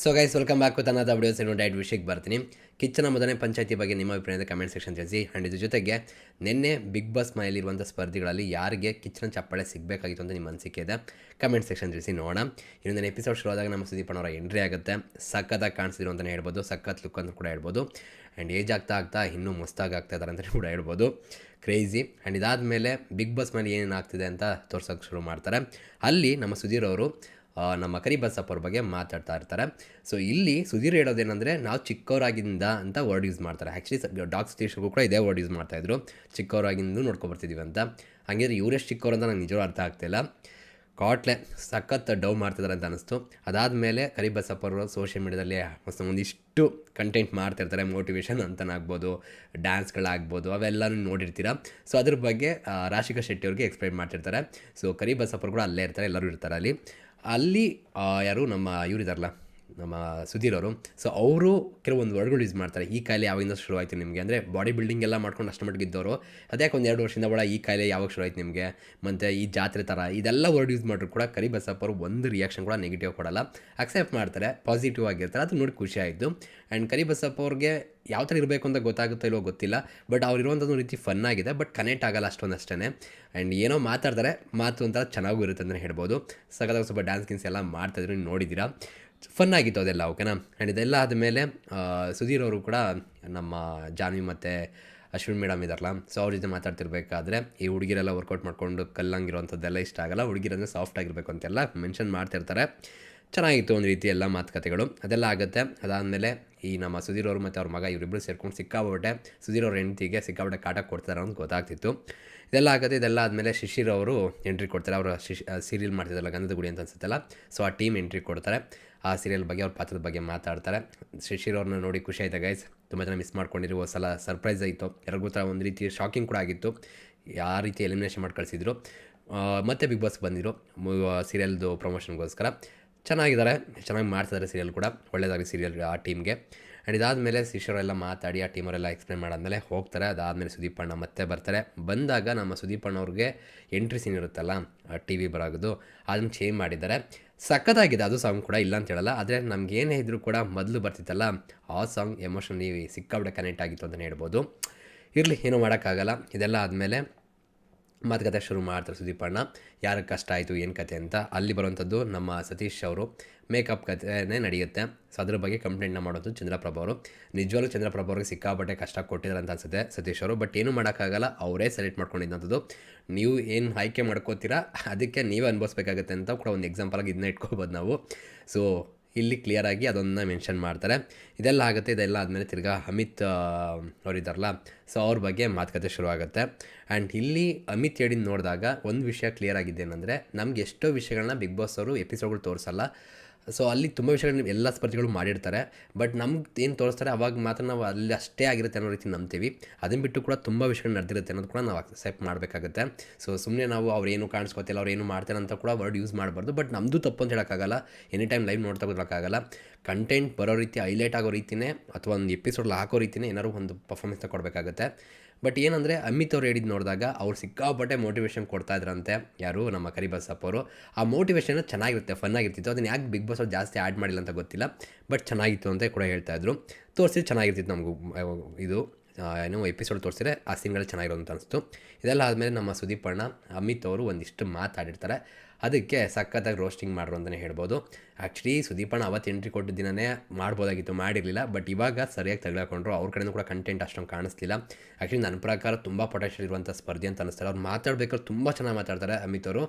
So guys welcome back with ಅನ್ನೋದು videos ಏನು diet ವಿಷಯಕ್ಕೆ ಬರ್ತೀನಿ. ಕಿಚ್ಚನ ಮೊದಲನೇ ಪಂಚಾಯತಿ ಬಗ್ಗೆ ನಿಮ್ಮ ಅಭಿಪ್ರಾಯದ ಕಮೆಂಟ್ ಸೆಕ್ಷನ್ ತಿಳಿಸಿ. ಆ್ಯಂಡ್ ಇದ್ರ ಜೊತೆಗೆ ನಿನ್ನೆ ಬಿಗ್ ಬಾಸ್ ಮನೆಯಲ್ಲಿರುವಂಥ ಸ್ಪರ್ಧಿಗಳಲ್ಲಿ ಯಾರಿಗೆ ಕಿಚ್ಚನ ಚಪ್ಪಾಳೆ ಸಿಗಬೇಕಾಗಿತ್ತು ಅಂತ ನಿಮ್ಮ ಅನಿಸಿಕೆ ಇದೆ? ಕಮೆಂಟ್ ಸೆಕ್ಷನ್ ತಿಳಿಸಿ ನೋಡೋಣ. ಇನ್ನೊಂದು ಎಪಿಸೋಡ್ ಶುರು ಆದಾಗ ನಮ್ಮ ಸುದೀಪ್ ಅವರ ಎಂಟ್ರಿ ಆಗುತ್ತೆ. ಸಖತ್ತಾಗಿ ಕಾಣಿಸಿದ್ರು ಅಂತಲೇ ಹೇಳ್ಬೋದು. ಸಖತ್ ಲುಕ್ ಅಂತ ಕೂಡ ಹೇಳ್ಬೋದು. ಆ್ಯಂಡ್ ಏಜ್ ಆಗ್ತಾ ಆಗ್ತಾ ಇನ್ನೂ ಮಸ್ತಾಗಿ ಆಗ್ತಾ ಇದ್ದಾರೆ ಅಂತಲೇ ಕೂಡ ಹೇಳ್ಬೋದು. ಕ್ರೇಜಿ ಆ್ಯಂಡ್ ಇದಾದಮೇಲೆ ಬಿಗ್ ಬಾಸ್ ಮನೆಯಲ್ಲಿ ಏನೇನು ಆಗ್ತಿದೆ ಅಂತ ತೋರ್ಸೋಕೆ ಶುರು ಮಾಡ್ತಾರೆ. ಅಲ್ಲಿ ನಮ್ಮ ಸುಧೀರ್ ಅವರು ನಮ್ಮ ಕರಿ ಬಸಪ್ಪ ಅವ್ರ ಬಗ್ಗೆ ಮಾತಾಡ್ತಾ ಇರ್ತಾರೆ. ಸೊ ಇಲ್ಲಿ ಸುಧೀರ್ ಹೇಳೋದೇನೆಂದರೆ, ನಾವು ಚಿಕ್ಕವರಾಗಿಂದ ಅಂತ ವರ್ಡ್ ಯೂಸ್ ಮಾಡ್ತಾರೆ. ಆ್ಯಕ್ಚುಲಿ ಡಾಕ್ ಸ್ಟೇಷನ್ಗೂ ಕೂಡ ಇದೇ ವರ್ಡ್ ಯೂಸ್ ಮಾಡ್ತಾಯಿದ್ರು ಚಿಕ್ಕವರಾಗಿಂದ ನೋಡ್ಕೊಬರ್ತಿದ್ದೀವಿ ಅಂತ. ಹಾಗೆಂದರೆ ಇವರೆಷ್ಟು ಚಿಕ್ಕವ್ರು ಅಂತ ನಂಗೆ ನಿಜವೂ ಅರ್ಥ ಆಗ್ತಿಲ್ಲ ಕಾಟ್ಲೆ ಸಖತ್ ಡೌ ಮಾಡ್ತಿದ್ದಾರೆ ಅಂತ ಅನಿಸ್ತು. ಅದಾದಮೇಲೆ ಕರಿಬಸಪ್ಪ ಅವರು ಸೋಷಿಯಲ್ ಮೀಡ್ಯಾದಲ್ಲಿ ಒಂದಿಷ್ಟು ಕಂಟೆಂಟ್ ಮಾಡ್ತಿರ್ತಾರೆ ಮೋಟಿವೇಶನ್ ಅಂತನಾಗ್ಬೋದು ಡ್ಯಾನ್ಸ್ಗಳಾಗ್ಬೋದು ಅವೆಲ್ಲನೂ ನೋಡಿರ್ತೀರ? ಸೊ ಅದ್ರ ಬಗ್ಗೆ ರಾಶಿಕಾ ಶೆಟ್ಟಿ ಅವ್ರಿಗೆ ಎಕ್ಸ್ಪ್ಲೈನ್ ಮಾಡ್ತಿರ್ತಾರೆ. ಸೊ ಕರಿಬಸಪ್ಪರು ಕೂಡ ಅಲ್ಲೇ ಇರ್ತಾರೆ, ಎಲ್ಲರೂ ಇರ್ತಾರೆ ಅಲ್ಲಿ. ಅಲ್ಲಿ ಯಾರು ನಮ್ಮ ಇವ್ರಿದಾರಲ್ಲ? ನಮ್ಮ ಸುಧೀರ್ ಅವರು. ಸೊ ಅವರು ಕೆಲವೊಂದು ವರ್ಡ್ಗಳು ಯೂಸ್ ಮಾಡ್ತಾರೆ. ಈ ಕಾಯಿಲೆ ಯಾವಾಗಿಂದ ಶುರು ಆಯಿತು ನಿಮಗೆ? ಅಂದರೆ ಬಾಡಿ ಬಿಲ್ಡಿಂಗ್ ಎಲ್ಲ ಮಾಡ್ಕೊಂಡು ಅಷ್ಟು ಮಟ್ಟಿಗೆ ಇದ್ದವರು ಅದಕ್ಕೆ ಒಂದು ಎರಡು ವರ್ಷದಿಂದ ಒಳ ಈ ಕಾಯಿಲೆ ಯಾವಾಗ ಶುರು ಆಯ್ತು ನಿಮಗೆ? ಮತ್ತು ಈ ಜಾತ್ರೆ ಥರ ಇದೆಲ್ಲ ವರ್ಡ್ ಯೂಸ್ ಮಾಡಿದ್ರು ಕೂಡ ಕರಿ ಬಸಪ್ಪರು ಒಂದು ರಿಯಾಕ್ಷನ್ ಕೂಡ ನೆಗೆಟಿವ್ ಕೊಡಲ್ಲ. ಅಕ್ಸೆಪ್ಟ್ ಮಾಡ್ತಾರೆ ಪಾಸಿಟಿವ್ ಆಗಿರ್ತಾರೆ. ಅದು ನೋಡಿ ಖುಷಿ ಆಯಿತು. ಆ್ಯಂಡ್ ಕರಿ ಬಸಪ್ಪ ಅವ್ರಿಗೆ ಯಾವ ಥರ ಇರಬೇಕು ಅಂತ ಗೊತ್ತಾಗುತ್ತೋ ಇಲ್ವೋ ಗೊತ್ತಿಲ್ಲ. ಬಟ್ ಅವ್ರು ಇರುವಂಥದ್ದು ರೀತಿ ಫನ್ ಆಗಿದೆ. ಬಟ್ ಕನೆಕ್ಟ್ ಆಗಲ್ಲ ಅಷ್ಟೊಂದು ಅಷ್ಟೇ ಆ್ಯಂಡ್ ಏನೋ ಮಾತಾಡ್ತಾರೆ, ಮಾತು ಒಂಥರ ಚೆನ್ನಾಗೂ ಇರುತ್ತೆ ಅಂತಲೇ ಹೇಳ್ಬೋದು. ಸಗದಾಗ ಸ್ವಲ್ಪ ಡ್ಯಾನ್ಸ್ ಗಿನ್ಸ್ ಎಲ್ಲ ಮಾಡ್ತಾಯಿದ್ರು ನೀವು ನೋಡಿದ್ದೀರಾ? ಫನ್ ಆಗಿತ್ತು ಅದೆಲ್ಲ ಓಕೆನಾ ಆ್ಯಂಡ್ ಇದೆಲ್ಲ ಆದಮೇಲೆ ಸುಧೀರ್ ಅವರು ಕೂಡ ನಮ್ಮ ಜಾನ್ವಿ ಮತ್ತು ಅಶ್ವಿನ್ ಮೇಡಮ್ ಇದಾರಲ್ಲ ಸೊ ಅವ್ರ ಜೊತೆ ಮಾತಾಡ್ತಿರ್ಬೇಕಾದ್ರೆ ಈ ಹುಡುಗಿರೆಲ್ಲ ವರ್ಕೌಟ್ ಮಾಡ್ಕೊಂಡು ಕಲ್ಲಂಗಿರುವಂಥದ್ದೆಲ್ಲ ಇಷ್ಟ ಆಗಲ್ಲ, ಹುಡುಗಿರಂದ್ರೆ ಸಾಫ್ಟ್ ಆಗಿರಬೇಕು ಅಂತೆಲ್ಲ ಮೆನ್ಷನ್ ಮಾಡ್ತಿರ್ತಾರೆ. ಚೆನ್ನಾಗಿತ್ತು ಒಂದು ರೀತಿ ಎಲ್ಲ ಮಾತುಕತೆಗಳು. ಅದೆಲ್ಲ ಆಗುತ್ತೆ. ಅದಾದಮೇಲೆ ಈ ನಮ್ಮ ಸುಧೀರ್ ಅವರು ಮತ್ತು ಅವ್ರ ಮಗ ಇವರಿಬ್ಬರು ಸೇರ್ಕೊಂಡು ಸಿಕ್ಕಾಬಿಟ್ಟೆ ಸುಧೀರ್ ಅವ್ರ ಹೆಂಡತಿಗೆ ಸಿಕ್ಕಾಬಿಟ್ಟೆ ಕಾಟ ಕೊಡ್ತಾರೆ ಅಂತ ಗೊತ್ತಾಗ್ತಿತ್ತು. ಇದೆಲ್ಲ ಆಗುತ್ತೆ. ಇದೆಲ್ಲ ಆದಮೇಲೆ ಶಿಶಿರ್ ಅವರು ಎಂಟ್ರಿ ಕೊಡ್ತಾರೆ. ಅವರು ಶಿಶ್ ಸೀರಿಯಲ್ ಮಾಡ್ತಿದ್ದಲ್ಲ ಗಂಧದ ಗುಡಿ ಅಂತ ಅನ್ಸುತ್ತಲ್ಲ ಸೊ ಆ ಟೀಮ್ ಎಂಟ್ರಿ ಕೊಡ್ತಾರೆ. ಆ ಸೀರಿಯಲ್ ಬಗ್ಗೆ ಅವ್ರ ಪಾತ್ರದ ಬಗ್ಗೆ ಮಾತಾಡ್ತಾರೆ. ಶಶಿರ್ ಅವ್ರನ್ನ ನೋಡಿ ಖುಷಿ ಆಯ್ತಾ ಗೈಸ್ ತುಂಬ ಜನ ಮಿಸ್ ಮಾಡ್ಕೊಂಡಿರುವ ಸಲ ಸರ್ಪ್ರೈಸ್ ಆಯಿತು. ಯಾರಿಗೂ ಥರ ಒಂದು ರೀತಿ ಶಾಕಿಂಗ್ ಕೂಡ ಆಗಿತ್ತು. ಯಾವ ರೀತಿ ಎಲಿಮಿನೇಷನ್ ಮಾಡಿ ಕಳಿಸಿದ್ರು. ಮತ್ತೆ ಬಿಗ್ ಬಾಸ್ ಬಂದಿರು ಸೀರಿಯಲ್ದು ಪ್ರಮೋಷನ್ಗೋಸ್ಕರ ಚೆನ್ನಾಗಿದ್ದಾರೆ. ಚೆನ್ನಾಗಿ ಮಾಡ್ತಿದ್ದಾರೆ ಸೀರಿಯಲ್ ಕೂಡ. ಒಳ್ಳೆಯದಾಗಿ ಸೀರಿಯಲ್ ಆ ಟೀಮ್ಗೆ ಆ್ಯಂಡ್ ಇದಾದಮೇಲೆ ಶಿಷ್ಯರೆಲ್ಲ ಮಾತಾಡಿ, ಆ ಟೀಮರೆಲ್ಲ ಎಕ್ಸ್ಪ್ಲೇನ್ ಮಾಡಾದ್ಮೇಲೆ ಹೋಗ್ತಾರೆ. ಅದಾದಮೇಲೆ ಸುದೀಪಣ್ಣ ಮತ್ತೆ ಬರ್ತಾರೆ. ಬಂದಾಗ ನಮ್ಮ ಸುದೀಪಣ್ಣ ಅವ್ರಿಗೆ ಎಂಟ್ರಿ ಸೀನ್ ಇರುತ್ತಲ್ಲ ಟಿ ವಿ ಬರೋದು ಅದನ್ನು ಚೇಂಜ್ ಮಾಡಿದ್ದಾರೆ. ಸಖತ್ತಾಗಿದೆ, ಅದು ಸಾಂಗ್ ಕೂಡ ಇಲ್ಲ ಅಂತ ಹೇಳಲ್ಲ. ಆದರೆ ನಮ್ಗೆ ಏನೇ ಇದ್ರೂ ಕೂಡ ಮೊದಲು ಬರ್ತಿತ್ತಲ್ಲ, ಆ ಸಾಂಗ್ ಎಮೋಷನಲಿ ಸಿಕ್ಕಾಬಿಟ್ಟೆ ಕನೆಕ್ಟ್ ಆಗಿತ್ತು ಅಂತಲೇ ಹೇಳ್ಬೋದು. ಇರಲಿ, ಏನೂ ಮಾಡೋಕ್ಕಾಗಲ್ಲ. ಇದೆಲ್ಲ ಆದಮೇಲೆ ಮಾತುಕತೆ ಶುರು ಮಾಡ್ತಾರೆ ಸುದೀಪಣ್ಣ ಯಾರಿಗೆ ಕಷ್ಟ ಆಯಿತು, ಏನು ಕತೆ ಅಂತ. ಅಲ್ಲಿ ಬರುವಂಥದ್ದು ನಮ್ಮ ಸತೀಶ್ ಅವರು. ಮೇಕಪ್ ಕಥೆನೇ ನಡೆಯುತ್ತೆ. ಸೊ ಅದ್ರ ಬಗ್ಗೆ ಕಂಪ್ಲೇಂಟ್ನ ಮಾಡೋದು ಚಂದ್ರಪ್ರಭ ಅವರು. ನಿಜವಾಗ್ಲೂ ಚಂದ್ರಪ್ರಭ ಅವ್ರಿಗೆ ಸಿಕ್ಕಾಪಟ್ಟೆ ಕಷ್ಟ ಕೊಟ್ಟಿದ್ದಾರೆ ಅಂತ ಅನ್ಸುತ್ತೆ ಸತೀಶ್ ಅವರು. ಬಟ್ ಏನೂ ಮಾಡೋಕ್ಕಾಗಲ್ಲ, ಅವರೇ ಸೆಲೆಕ್ಟ್ ಮಾಡ್ಕೊಂಡಿದ್ದಂಥದ್ದು. ನೀವು ಏನು ಆಯ್ಕೆ ಮಾಡ್ಕೋತೀರಾ, ಅದಕ್ಕೆ ನೀವೇ ಅನುಭವಿಸ್ಬೇಕಾಗತ್ತೆ ಅಂತ ಕೂಡ ಒಂದು ಎಕ್ಸಾಂಪಲಾಗಿ ಇದನ್ನ ಇಟ್ಕೋಬೋದು ನಾವು. ಸೊ ಇಲ್ಲಿ ಕ್ಲಿಯರಾಗಿ ಅದನ್ನು ಮೆನ್ಷನ್ ಮಾಡ್ತಾರೆ. ಇದೆಲ್ಲ ಆಗುತ್ತೆ, ಇದೆಲ್ಲ ಆದಮೇಲೆ ತಿರ್ಗಾ ಅಮಿತ್ ಅವರಿದ್ದಾರಲ್ಲ ಸೊ ಅವ್ರ ಬಗ್ಗೆ ಮಾತುಕತೆ ಶುರು ಆಗುತ್ತೆ ಆ್ಯಂಡ್ ಇಲ್ಲಿ ಅಮಿತ್ ಹೇಳಿದ್ ನೋಡಿದಾಗ ಒಂದು ವಿಷಯ ಕ್ಲಿಯರ್ ಆಗಿದ್ದೇನೆಂದರೆ, ನಮ್ಗೆ ಎಷ್ಟೋ ವಿಷಯಗಳನ್ನ ಬಿಗ್ ಬಾಸ್ ಅವರು ಎಪಿಸೋಡ್ಗಳು ತೋರಿಸಲ್ಲ. ಸೊ ಅಲ್ಲಿ ತುಂಬ ವಿಷಯಗಳನ್ನ ಎಲ್ಲ ಸ್ಪರ್ಧಿಗಳು ಮಾಡಿರ್ತಾರೆ. ಬಟ್ ನಮ್ಗೆ ಏನು ತೋರಿಸ್ತಾರೆ, ಅವಾಗ ಮಾತ್ರ ನಾವು ಅಲ್ಲಿ ಅಷ್ಟೇ ಆಗಿರುತ್ತೆ ಅನ್ನೋ ರೀತಿ ನಂಬ್ತೀವಿ. ಅದನ್ನು ಬಿಟ್ಟು ಕೂಡ ತುಂಬ ವಿಷಯಗಳು ನಡೆದಿರುತ್ತೆ ಅನ್ನೋದು ಕೂಡ ನಾವು ಅಕ್ಸೆಪ್ಟ್ ಮಾಡಬೇಕಾಗುತ್ತೆ. ಸೊ ಸುಮ್ಮನೆ ನಾವು ಅವ್ರು ಏನು ಕಾಣಿಸ್ಕೊತಿಲ್ಲ, ಅವ್ರು ಏನು ಮಾಡ್ತಾರೆ ಅಂತ ಕೂಡ ವರ್ಡ್ ಯೂಸ್ ಮಾಡಬಾರ್ದು. ಬಟ್ ನಮ್ಮದು ತಪ್ಪು ಅಂತ ಹೇಳೋಕ್ಕಾಗಲ್ಲ. ಎನಿ ಟೈಮ್ ಲೈವ್ ನೋಡ್ತಾ ಬರೋಕ್ಕಾಗಲ್ಲ ಕಂಟೆಂಟ್ ಬರೋ ರೀತಿ ಹೈಲೈಟ್ ಆಗೋ ರೀತಿಯೇ ಅಥವಾ ಒಂದು ಎಪಿಸೋಡ್ಲಿ ಹಾಕೋ ರೀತಿಯೇ ಏನಾದ್ರು ಒಂದು ಪರ್ಫಾರ್ಮೆನ್ಸ್ನ ಕೊಡಬೇಕಾಗುತ್ತೆ. ಬಟ್ ಏನಂದರೆ ಅಮಿತ್ ಅವ್ರು ಹೇಳಿದ್ದು ನೋಡಿದಾಗ ಅವ್ರು ಸಿಕ್ಕಾಪಟ್ಟೆ ಮೋಟಿವೇಶನ್ ಕೊಡ್ತಾ ಇದ್ರಂತೆ. ಯಾರು? ನಮ್ಮ ಕರಿಬಸಪ್ಪ ಅವರು. ಆ ಮೋಟಿವೇಶನ್ ಚೆನ್ನಾಗಿರುತ್ತೆ ಫನ್ನಾಗಿರ್ತಿತ್ತು ಅದನ್ನ ಯಾಕೆ ಬಿಗ್ ಬಾಸ್ ಅವ್ರು ಜಾಸ್ತಿ ಆ್ಯಡ್ ಮಾಡಿಲ್ಲ ಅಂತ ಗೊತ್ತಿಲ್ಲ. ಬಟ್ ಚೆನ್ನಾಗಿತ್ತು ಅಂತ ಕೂಡ ಹೇಳ್ತಾ ಇದ್ರು. ತೋರಿಸಿದ್ರೆ ಚೆನ್ನಾಗಿರ್ತಿತ್ತು ನಮಗೂ ಇದು. ಏನೋ ಎಪಿಸೋಡ್ ತೋರಿಸಿದ್ರೆ ಆ ಸಿಂಗಲ್ ಚೆನ್ನಾಗಿರೋ ಅಂತ ಅನಿಸ್ತು. ಇದೆಲ್ಲ ಆದಮೇಲೆ ನಮ್ಮ ಸುದೀಪ್ ಅಣ್ಣ, ಅಮಿತ್ ಅವರು ಒಂದಿಷ್ಟು ಮಾತಾಡಿರ್ತಾರೆ. ಅದಕ್ಕೆ ಸಖತ್ತಾಗಿ ರೋಸ್ಟಿಂಗ್ ಮಾಡ್ರು ಅಂತಲೇ ಹೇಳ್ಬೋದು. ಆ್ಯಕ್ಚುಲಿ ಸುದೀಪಣ್ಣ ಅವತ್ತು ಎಂಟ್ರಿ ಕೊಟ್ಟಿದ್ದ ದಿನನೇ ಮಾಡ್ಬೋದಾಗಿತ್ತು, ಮಾಡಿರಲಿಲ್ಲ ಬಟ್ ಇವಾಗ ಸರಿಯಾಗಿ ತೆಗೆದುಕೊಂಡ್ರು ಅವ್ರ ಕಡೆಯೂ ಕೂಡ ಕಂಟೆಂಟ್ ಅಷ್ಟೊಂದು ಕಾಣಿಸ್ಲಿಲ್ಲ. ಆ್ಯಕ್ಚುಲಿ ನನ್ನ ಪ್ರಕಾರ ತುಂಬ ಪೊಟೆನ್ಷಿಯಲ್ ಇರುವಂಥ ಸ್ಪರ್ಧೆ ಅಂತ ಅನಿಸ್ತಾರೆ. ಅವ್ರು ಮಾತಾಡಬೇಕಾದ್ರೆ ತುಂಬ ಚೆನ್ನಾಗಿ ಮಾತಾಡ್ತಾರೆ ಅಮಿತ್ ಅವರು.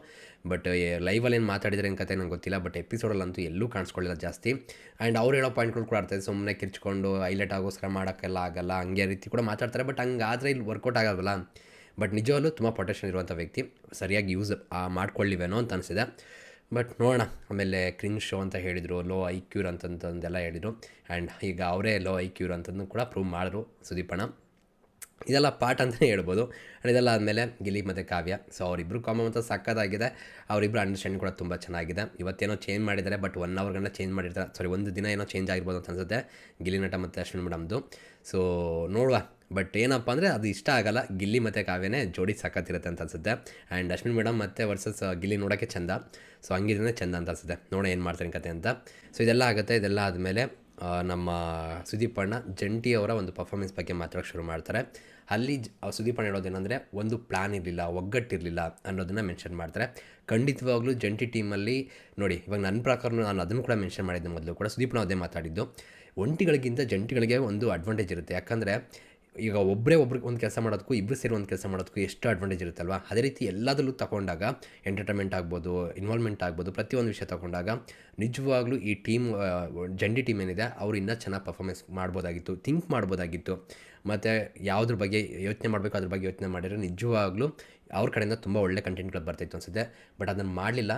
ಬಟ್ ಲೈವಲ್ಲಿ ಏನು ಮಾತಾಡಿದ್ರೆ ಏನು ಕತೆ ನಂಗೆ ಗೊತ್ತಿಲ್ಲ ಬಟ್ ಎಪಿಸೋಡಲ್ಲಂತೂ ಎಲ್ಲೂ ಕಾಣಿಸ್ಕೊಳ್ಳಿಲ್ಲ ಜಾಸ್ತಿ. ಆ್ಯಂಡ್ ಅವ್ರು ಹೇಳೋ ಪಾಯಿಂಟ್ಗಳು ಕೂಡ ಆಡ್ತಾರೆ ಸುಮ್ಮನೆ ಕಿರ್ಚ್ಕೊಂಡು ಹೈಲೈಟ್ ಆಗೋಸ್ಕರ ಮಾಡೋಕ್ಕೆಲ್ಲ ಆಗಲ್ಲ, ಹಂಗೆ ರೀತಿ ಕೂಡ ಮಾತಾಡ್ತಾರೆ. ಬಟ್ ಹಂಗಾದರೆ ಇಲ್ಲಿ ವರ್ಕೌಟ್ ಆಗಲ್ವಲ್ಲ ಬಟ್ ನಿಜವಲ್ಲೂ ತುಂಬ ಪೊಟೆಷನ್ ಇರುವಂಥ ವ್ಯಕ್ತಿ. ಸರಿಯಾಗಿ ಯೂಸ್ ಮಾಡ್ಕೊಳ್ಳಿವೇನೋ ಅಂತ ಅನಿಸಿದೆ. ಬಟ್ ನೋಡೋಣ. ಆಮೇಲೆ ಕ್ರಿಂಗ್ ಶೋ ಅಂತ ಹೇಳಿದರು ಲೋ ಐ ಕ್ಯೂರ್ ಅಂತಂತಂದೆಲ್ಲ ಹೇಳಿದರು. ಆ್ಯಂಡ್ ಈಗ ಅವರೇ ಲೋ ಐ ಕ್ಯೂರ್ ಅಂತಂದು ಕೂಡ ಪ್ರೂವ್ ಮಾಡಿದ್ರು ಸುದೀಪಣ್ಣ. ಇದೆಲ್ಲ ಪಾಠ ಅಂತಲೇ ಹೇಳ್ಬೋದು. ಆ್ಯಂಡ್ ಇದೆಲ್ಲ ಆದಮೇಲೆ ಗಿಲಿ ಮತ್ತು ಕಾವ್ಯ. ಸೊ ಅವರಿಬ್ಬರು ಕಾಮನ್ ಅಂತ ಸಕ್ಕತ್ತಾಗಿದೆ ಅವರಿಬ್ಬರು ಅಂಡರ್ಸ್ಟ್ಯಾಂಡಿಂಗ್ ಕೂಡ ತುಂಬ ಚೆನ್ನಾಗಿದೆ. ಇವತ್ತೇನೋ ಚೇಂಜ್ ಮಾಡಿದ್ದಾರೆ ಬಟ್ ಒನ್ ಅವರ್ಗನ್ನ ಚೇಂಜ್ ಮಾಡಿರ್ತಾರೆ. ಸಾರಿ ಒಂದು ದಿನ ಏನೋ ಚೇಂಜ್ ಆಗಿರ್ಬೋದು ಅಂತ ಅನ್ಸುತ್ತೆ. ಗಿಲಿ ನಟ ಮತ್ತು ಅಶ್ವಿನ್ ಮೇಡಮ್ದು ಸೊ ನೋಡುವ. ಬಟ್ ಏನಪ್ಪ ಅಂದರೆ ಅದು ಇಷ್ಟ ಆಗಲ್ಲ. ಗಿಲ್ಲಿ ಮತ್ತು ಕಾವ್ಯನೇ ಜೋಡಿ ಸಾಕತ್ತಿರುತ್ತೆ ಅಂತ ಅನ್ಸುತ್ತೆ. ಆ್ಯಂಡ್ ಅಶ್ವಿನ್ ಮೇಡಮ್ ಮತ್ತು ವರ್ಸಸ್ ಗಿಲ್ಲಿ ನೋಡೋಕ್ಕೆ ಚಂದ. ಸೊ ಹಂಗಿದ್ರೆ ಚಂದ ಅಂತ ಅನ್ಸುತ್ತೆ. ನೋಡೋಣ ಏನು ಮಾಡ್ತಾರೆ ಕತೆ ಅಂತ. ಸೊ ಇದೆಲ್ಲ ಆಗುತ್ತೆ. ಇದೆಲ್ಲ ಆದಮೇಲೆ ನಮ್ಮ ಸುದೀಪ್ ಅಣ್ಣ ಜಂಟಿ ಅವರ ಒಂದು ಪರ್ಫಾರ್ಮೆನ್ಸ್ ಬಗ್ಗೆ ಮಾತಾಡೋಕೆ ಶುರು ಮಾಡ್ತಾರೆ. ಅಲ್ಲಿ ಸುದೀಪ್ ಅಣ್ಣ ಹೇಳೋದೇನೆಂದರೆ ಒಂದು ಪ್ಲ್ಯಾನ್ ಇರಲಿಲ್ಲ, ಒಗ್ಗಟ್ಟಿರಲಿಲ್ಲ ಅನ್ನೋದನ್ನು ಮೆನ್ಷನ್ ಮಾಡ್ತಾರೆ. ಖಂಡಿತವಾಗ್ಲೂ ಜಂಟಿ ಟೀಮಲ್ಲಿ ನೋಡಿ, ಇವಾಗ ನನ್ನ ಪ್ರಕಾರ ನಾನು ಅದನ್ನು ಕೂಡ ಮೆನ್ಷನ್ ಮಾಡಿದ್ದೆ ಮೊದಲು ಕೂಡ. ಸುದೀಪ್ ಅಣ್ಣ ಅದೇ ಮಾತಾಡಿದ್ದು. ಒಂಟಿಗಳಿಗಿಂತ ಜಂಟಿಗಳಿಗೆ ಒಂದು ಅಡ್ವಾಂಟೇಜ್ ಇರುತ್ತೆ. ಯಾಕಂದರೆ ಈಗ ಒಬ್ಬರೇ ಒಬ್ರಿಗೆ ಒಂದು ಕೆಲಸ ಮಾಡೋದಕ್ಕೂ ಇಬ್ಬರು ಸೇರಿ ಒಂದು ಕೆಲಸ ಮಾಡೋದಕ್ಕೂ ಎಷ್ಟು ಅಡ್ವಾಂಟೇಜ್ ಇರುತ್ತಲ್ವ? ಅದೇ ರೀತಿ ಎಲ್ಲದರಲ್ಲೂ ತಗೊಂಡಾಗ ಎಂಟರ್ಟೈನ್ಮೆಂಟ್ ಆಗ್ಬೋದು ಇನ್ವಾಲ್ವ್ಮೆಂಟ್ ಆಗ್ಬೋದು, ಪ್ರತಿಯೊಂದು ವಿಷಯ ತಗೊಂಡಾಗ ನಿಜವಾಗ್ಲೂ ಈ ಟೀಮ್ ಜಂಡಿ ಟೀಮ್ ಏನಿದೆ, ಅವ್ರು ಇನ್ನೂ ಚೆನ್ನಾಗಿ ಪರ್ಫಾರ್ಮೆನ್ಸ್ ಮಾಡ್ಬೋದಾಗಿತ್ತು ಥಿಂಕ್ ಮಾಡ್ಬೋದಾಗಿತ್ತು. ಮತ್ತು ಯಾವುದ್ರ ಬಗ್ಗೆ ಯೋಚನೆ ಮಾಡಬೇಕು, ಅದ್ರ ಬಗ್ಗೆ ಯೋಚನೆ ಮಾಡಿದರೆ ನಿಜವಾಗ್ಲೂ ಅವ್ರ ಕಡೆಯಿಂದ ತುಂಬ ಒಳ್ಳೆ ಕಂಟೆಂಟ್ಗಳು ಬರ್ತಾಯಿತ್ತು ಅನಿಸುತ್ತೆ. ಬಟ್ ಅದನ್ನು ಮಾಡಲಿಲ್ಲ.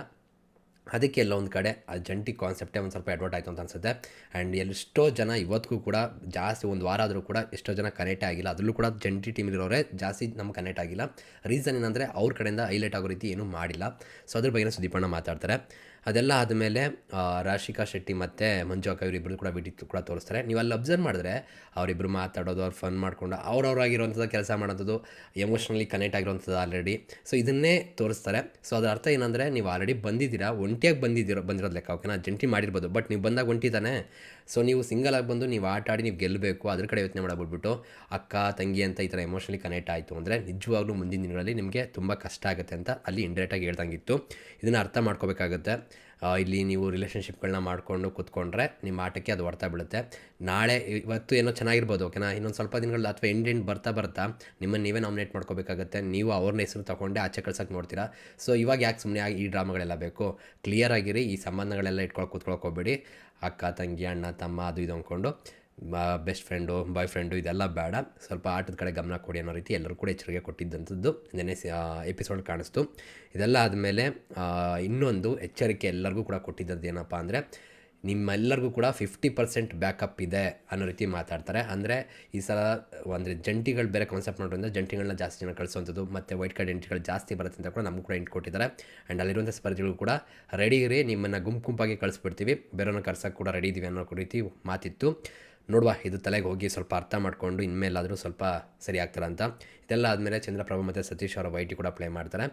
ಅದಕ್ಕೆ ಎಲ್ಲ ಒಂದು ಕಡೆ ಆ ಜಂಟಿ ಕಾನ್ಸೆಪ್ಟೇ ಒಂದು ಸ್ವಲ್ಪ ಅಡ್ವರ್ಟ್ ಆಯಿತು ಅಂತ ಅನ್ಸುತ್ತೆ. ಆ್ಯಂಡ್ ಎಷ್ಟೋ ಜನ ಇವತ್ತಿಗೂ ಕೂಡ ಜಾಸ್ತಿ ಒಂದು ವಾರ ಆದರೂ ಕೂಡ ಎಷ್ಟೋ ಜನ ಕನೆಕ್ಟ್ ಆಗಿಲ್ಲ. ಅದರಲ್ಲೂ ಕೂಡ ಜಂಟಿ ಟೀಮಿಲಿರೋರೇ ಜಾಸ್ತಿ ನಮ್ಗೆ ಕನೆಕ್ಟ್ ಆಗಿಲ್ಲ. ರೀಸನ್ ಏನಂದರೆ ಅವ್ರ ಕಡೆಯಿಂದ ಹೈಲೈಟ್ ಆಗೋ ರೀತಿ ಏನೂ ಮಾಡಿಲ್ಲ. ಸೊ ಅದ್ರ ಬಗ್ಗೆ ಸುದೀಪಣ್ಣ ಮಾತಾಡ್ತಾರೆ. ಅದೆಲ್ಲ ಆದಮೇಲೆ ರಾಶಿಕಾ ಶೆಟ್ಟಿ ಮತ್ತು ಮಂಜು ಅಕ್ಕ ಇವರಿಬ್ಬರು ಕೂಡ ಬಿಟ್ಟಿತ್ತು ಕೂಡ ತೋರಿಸ್ತಾರೆ. ನೀವು ಅಲ್ಲಿ ಅಬ್ಸರ್ವ್ ಮಾಡಿದ್ರೆ ಅವರಿಬ್ಬರು ಮಾತಾಡೋದು, ಅವ್ರು ಫನ್ ಮಾಡಿಕೊಂಡು ಅವ್ರವ್ರಾಗಿರೋಂಥದ್ದು ಕೆಲಸ ಮಾಡೋದು ಎಮೋಷ್ನಲಿ ಕನೆಕ್ಟ್ ಆಗಿರೋಂಥದ್ದು ಆಲ್ರೆಡಿ ಸೊ ಇದನ್ನೇ ತೋರಿಸ್ತಾರೆ. ಸೊ ಅದರ ಅರ್ಥ ಏನಂದರೆ, ನೀವು ಆಲ್ರೆಡಿ ಬಂದಿದ್ದೀರಾ, ಒಂಟಿಯಾಗಿ ಬಂದಿದ್ದೀರೋ, ಬಂದಿರೋದು ಲೆಕ್ಕ ಓಕೆನಾ ಜಂಟಿ ಮಾಡಿರ್ಬೋದು ಬಟ್ ನೀವು ಬಂದಾಗ ಒಂಟಿ ಸೊ ನೀವು ಸಿಂಗಲ್ ಆಗಿ ಬಂದು ನೀವು ಆಟ ಆಡಿ ನೀವು ಗೆಲ್ಲಬೇಕು ಅದ್ರ ಕಡೆ ಯೋಚನೆ ಮಾಡಬಿಟ್ಬಿಟ್ಟು, ಅಕ್ಕ, ತಂಗಿ ಅಂತ ಈ ಥರ ಎಮೋಷ್ನಲಿ ಕನೆಕ್ಟ್ ಆಯಿತು ಅಂದರೆ ನಿಜವಾಗ್ಲೂ ಮುಂದಿನ ದಿನಗಳಲ್ಲಿ ನಿಮಗೆ ತುಂಬ ಕಷ್ಟ ಆಗುತ್ತೆ ಅಂತ ಅಲ್ಲಿ ಇಂಡೈರೆಕ್ಟಾಗಿ ಹೇಳ್ದಂಗಿತ್ತು. ಇದನ್ನು ಅರ್ಥ ಮಾಡ್ಕೋಬೇಕಾಗುತ್ತೆ. ಇಲ್ಲಿ ನೀವು ರಿಲೇಷನ್ಶಿಪ್ಗಳನ್ನ ಮಾಡಿಕೊಂಡು ಕೂತ್ಕೊಂಡ್ರೆ ನಿಮ್ಮ ಆಟಕ್ಕೆ ಅದು ಹೊಡ್ತಾ ಬೀಳುತ್ತೆ. ನಾಳೆ ಇವತ್ತು ಏನೋ ಚೆನ್ನಾಗಿರ್ಬೋದು, ಓಕೆನಾ? ಇನ್ನೊಂದು ಸ್ವಲ್ಪ ದಿನಗಳಲ್ಲಿ ಅಥವಾ ಎಂಡ್ ಎಂಡ್ ಬರ್ತಾ ಬರ್ತಾ ನಿಮ್ಮನ್ನು ನೀವೇ ನಾಮಿನೇಟ್ ಮಾಡ್ಕೋಬೇಕಾಗುತ್ತೆ. ನೀವು ಅವ್ರನ್ನ ಹೆಸರು ತೊಗೊಂಡೆ ಆಚೆ ಕಳ್ಸೋಕೆ ನೋಡ್ತೀರಾ. ಸೊ ಇವಾಗ ಯಾಕೆ ಸುಮ್ಮನೆ ಈ ಡ್ರಾಮಾಗಳೆಲ್ಲ ಬೇಕು? ಕ್ಲಿಯರ್ ಆಗಿರಿ, ಈ ಸಂಬಂಧಗಳೆಲ್ಲ ಇಟ್ಕೊಂಡು ಕೂತ್ಕೊಳಕ್ಕೆ ಹೋಗ್ಬೇಡಿ. ಅಕ್ಕ, ತಂಗಿ, ಅಣ್ಣ, ತಮ್ಮ, ಅದು ಇದು ಅಂದ್ಕೊಂಡು ಬೆಸ್ಟ್ ಫ್ರೆಂಡು ಬಾಯ್ ಫ್ರೆಂಡು ಇದೆಲ್ಲ ಬೇಡ. ಸ್ವಲ್ಪ ಆಟದ ಕಡೆ ಗಮನ ಕೊಡಿ ಅನ್ನೋ ರೀತಿ ಎಲ್ಲರೂ ಕೂಡ ಎಚ್ಚರಿಕೆ ಕೊಟ್ಟಿದ್ದಂಥದ್ದು ನೆನೆ ಎಪಿಸೋಡ್ ಕಾಣಿಸ್ತು. ಇದೆಲ್ಲ ಆದಮೇಲೆ ಇನ್ನೊಂದು ಎಚ್ಚರಿಕೆ ಎಲ್ಲರಿಗೂ ಕೂಡ ಕೊಟ್ಟಿದ್ದದ್ದು ಏನಪ್ಪ ಅಂದರೆ, ನಿಮ್ಮೆಲ್ಲರಿಗೂ ಕೂಡ ಫಿಫ್ಟಿ ಪರ್ಸೆಂಟ್ ಬ್ಯಾಕಪ್ ಇದೆ ಅನ್ನೋ ರೀತಿ ಮಾತಾಡ್ತಾರೆ. ಅಂದರೆ, ಈ ಸಲ ಅಂದರೆ ಜಂಟಿಗಳು ಬೇರೆ ಕಾನ್ಸೆಪ್ಟ್ ಮಾಡೋದ್ರಿಂದ ಜಂಟಿಗಳನ್ನ ಜಾಸ್ತಿ ಜನ ಕಳಿಸುವಂಥದ್ದು ಮತ್ತು ವೈಟ್ ಕಾರ್ಡ್ ಎಂಟ್ರಿಗಳು ಜಾಸ್ತಿ ಬರುತ್ತೆ ಅಂತ ಕೂಡ ನಮಗೂ ಕೂಡ ಇಂಟ್ ಕೊಟ್ಟಿದ್ದಾರೆ. ಆ್ಯಂಡ್ ಅಲ್ಲಿರುವಂಥ ಸ್ಪರ್ಧಿಗಳು ಕೂಡ ರೆಡಿ ಇರಿ, ನಿಮ್ಮನ್ನು ಗುಂಪು ಗುಂಪಾಗಿ ಕಳಿಸ್ಬಿಡ್ತೀವಿ. ಬೇರೆಯವ್ರನ್ನ ಕರ್ಸೋಕ್ಕೆ ಕೂಡ ರೆಡಿ ಇದ್ದೀವಿ ಅನ್ನೋ ರೀತಿ ಮಾತಿತ್ತು. ನೋಡುವ, ಇದು ತಲೆಗೆ ಹೋಗಿ ಸ್ವಲ್ಪ ಅರ್ಥ ಮಾಡಿಕೊಂಡು ಇನ್ಮೇಲಾದರೂ ಸ್ವಲ್ಪ ಸರಿ ಆಗ್ತಾರೆ ಅಂತ. ಇದೆಲ್ಲ ಆದಮೇಲೆ ಚಂದ್ರಪ್ರಭು ಮತ್ತು ಸತೀಶ್ ಅವರ ವೈಟಿ ಕೂಡ ಪ್ಲೇ ಮಾಡ್ತಾರೆ.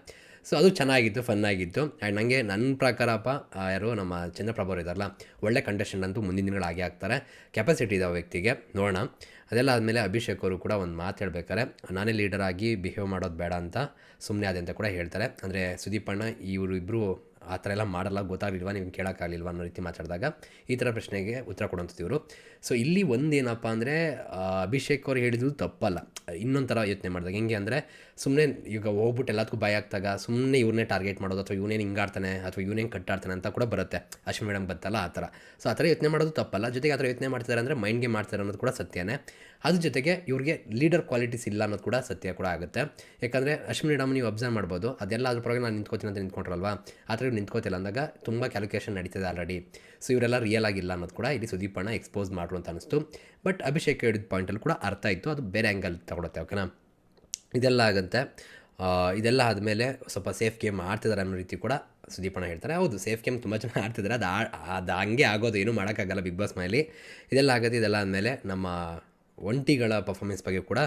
ಸೊ ಅದು ಚೆನ್ನಾಗಿತ್ತು ಫನ್ ಆಗಿತ್ತು. ಆ್ಯಂಡ್ ನನಗೆ ನನ್ನ ಪ್ರಕಾರಪ್ಪ ಯಾರು ನಮ್ಮ ಚಂದ್ರಪ್ರಭು ಅವರು ಇದ್ದಾರಲ್ಲ ಒಳ್ಳೆ ಕಂಟೆಸ್ಟೆಂಟ್ ಅಂತೂ ಮುಂದಿನ ದಿನಗಳು ಆಗೇ ಆಗ್ತಾರೆ. ಕೆಪಾಸಿಟಿ ಇದೆ ಆ ವ್ಯಕ್ತಿಗೆ, ನೋಡೋಣ. ಅದೆಲ್ಲ ಆದಮೇಲೆ ಅಭಿಷೇಕ್ ಅವರು ಕೂಡ ಒಂದು ಮಾತು ಹೇಳ್ಬೇಕಾರೆ, ನಾನೇ ಲೀಡರ್ ಆಗಿ ಬಿಹೇವ್ ಮಾಡೋದು ಬೇಡ ಅಂತ ಸುಮ್ಮನೆ ಅದೇ ಅಂತ ಕೂಡ ಹೇಳ್ತಾರೆ. ಅಂದರೆ ಸುದೀಪಣ್ಣ ಇವರು ಇಬ್ಬರು ಆ ಥರ ಎಲ್ಲ ಮಾಡಲ್ಲ, ಗೊತ್ತಾಗಲಿಲ್ವಾ ನೀವು ಕೇಳೋಕ್ಕಾಗಲಿಲ್ವ ಅನ್ನೋ ರೀತಿ ಮಾತಾಡಿದಾಗ ಈ ಥರ ಪ್ರಶ್ನೆಗೆ ಉತ್ತರ ಕೊಡುವಂಥದ್ದು ಇವರು. ಸೊ ಇಲ್ಲಿ ಒಂದೇನಪ್ಪ ಅಂದರೆ ಅಭಿಷೇಕ್ ಅವ್ರು ಹೇಳಿದ್ದು ತಪ್ಪಲ್ಲ. ಇನ್ನೊಂಥರ ಥರ ಯೋಚನೆ ಮಾಡಿದಾಗ ಹೆಂಗೆ ಅಂದರೆ ಸುಮ್ಮನೆ ಈಗ ಹೋಗ್ಬಿಟ್ಟು ಎಲ್ಲದಕ್ಕೂ ಭಯ ಆಗ್ತಾಗ ಸುಮ್ಮನೆ ಇವ್ರನ್ನೇ ಟಾರ್ಗೆಟ್ ಮಾಡೋದು ಅಥವಾ ಇವನೇನು ಹಿಂಗಾಡ್ತಾನೆ ಅಥವಾ ಇವನೇನು ಕಟ್ಟಾಡ್ತಾನೆ ಅಂತ ಕೂಡ ಬರುತ್ತೆ. ಅಶ್ವಿನ್ ಮೇಡಮ್ ಬತ್ತಲ್ಲ ಆ ಥರ. ಸೊ ಆ ಥರ ಯೋಚನೆ ಮಾಡೋದು ತಪ್ಪಲ್ಲ. ಜೊತೆಗೆ ಆ ಥರ ಯೋಚನೆ ಮಾಡ್ತಾರೆ ಅಂದರೆ ಮೈಂಡ್ಗೆ ಮಾಡ್ತಾರೆ ಅನ್ನೋದು ಕೂಡ ಸತ್ಯನೇ. ಅದ್ರ ಜೊತೆಗೆ ಇವ್ರಿಗೆ ಲೀಡರ್ ಕ್ವಾಲಿಟೀಸ್ ಇಲ್ಲ ಅನ್ನೋದು ಕೂಡ ಸತ್ಯ ಕೂಡ ಆಗುತ್ತೆ. ಯಾಕಂದರೆ ಅಶ್ವಿನ್ ಮೇಡಮ್ ನೀವು ಅಬ್ಸರ್ವ್ ಮಾಡ್ಬೋದು ಅದೆಲ್ಲ ಅದ್ರ ಪರವಾಗಿ ನಾನು ನಿಂತ್ಕೋತೀನಿ ಅಂತ ನಿಂತ್ಕೊಂಡ್ರಲ್ವಾ? ಆ ಥರ ಇವ್ರು ನಿಂತ್ಕೋತಿಲ್ಲ ಅಂದಾಗ ತುಂಬ ಕ್ಯಾಲ್ಕುಲೇಷನ್ ನಡೀತದೆ ಆಲ್ರೆಡಿ ಸೊ ಇವರೆಲ್ಲ ರಿಯಲ್ ಆಗಿಲ್ಲ ಅನ್ನೋದು ಕೂಡ ಇಲ್ಲಿ ಸುದೀಪಣ್ಣ ಎಕ್ಸ್ಪೋಸ್ ಮಾಡ್ರು ಅಂತ ಅನಿಸ್ತು. ಬಟ್ ಅಭಿಷೇಕ್ ಹೇಳಿದ ಪಾಯಿಂಟಲ್ಲಿ ಕೂಡ ಅರ್ಥ ಇತ್ತು. ಅದು ಬೇರೆ ಆ್ಯಂಗಲ್ ತಗೊಳುತ್ತೆ ಓಕೆನಾ ಇದೆಲ್ಲ ಆಗುತ್ತೆ ಇದೆಲ್ಲ ಆದಮೇಲೆ ಸ್ವಲ್ಪ ಸೇಫ್ ಗೇಮ್ ಆಡ್ತಿದ್ದಾರೆ ಅನ್ನೋ ರೀತಿ ಕೂಡ ಸುದೀಪಣ್ಣ ಹೇಳ್ತಾರೆ. ಹೌದು ಸೇಫ್ ಗೇಮ್ ತುಂಬ ಜನ ಆಡ್ತಿದ್ದಾರೆ ಅದು ಅದು ಹಂಗೆ ಆಗೋದು, ಏನೂ ಮಾಡೋಕ್ಕಾಗಲ್ಲ ಬಿಗ್ ಬಾಸ್ ಮನೇಲಿ ಇದೆಲ್ಲ ಆಗುತ್ತೆ, ಇದೆಲ್ಲ ಆದಮೇಲೆ ನಮ್ಮ ಒಂಟಿಗಳ ಪರ್ಫಾರ್ಮೆನ್ಸ್ ಬಗ್ಗೆ ಕೂಡ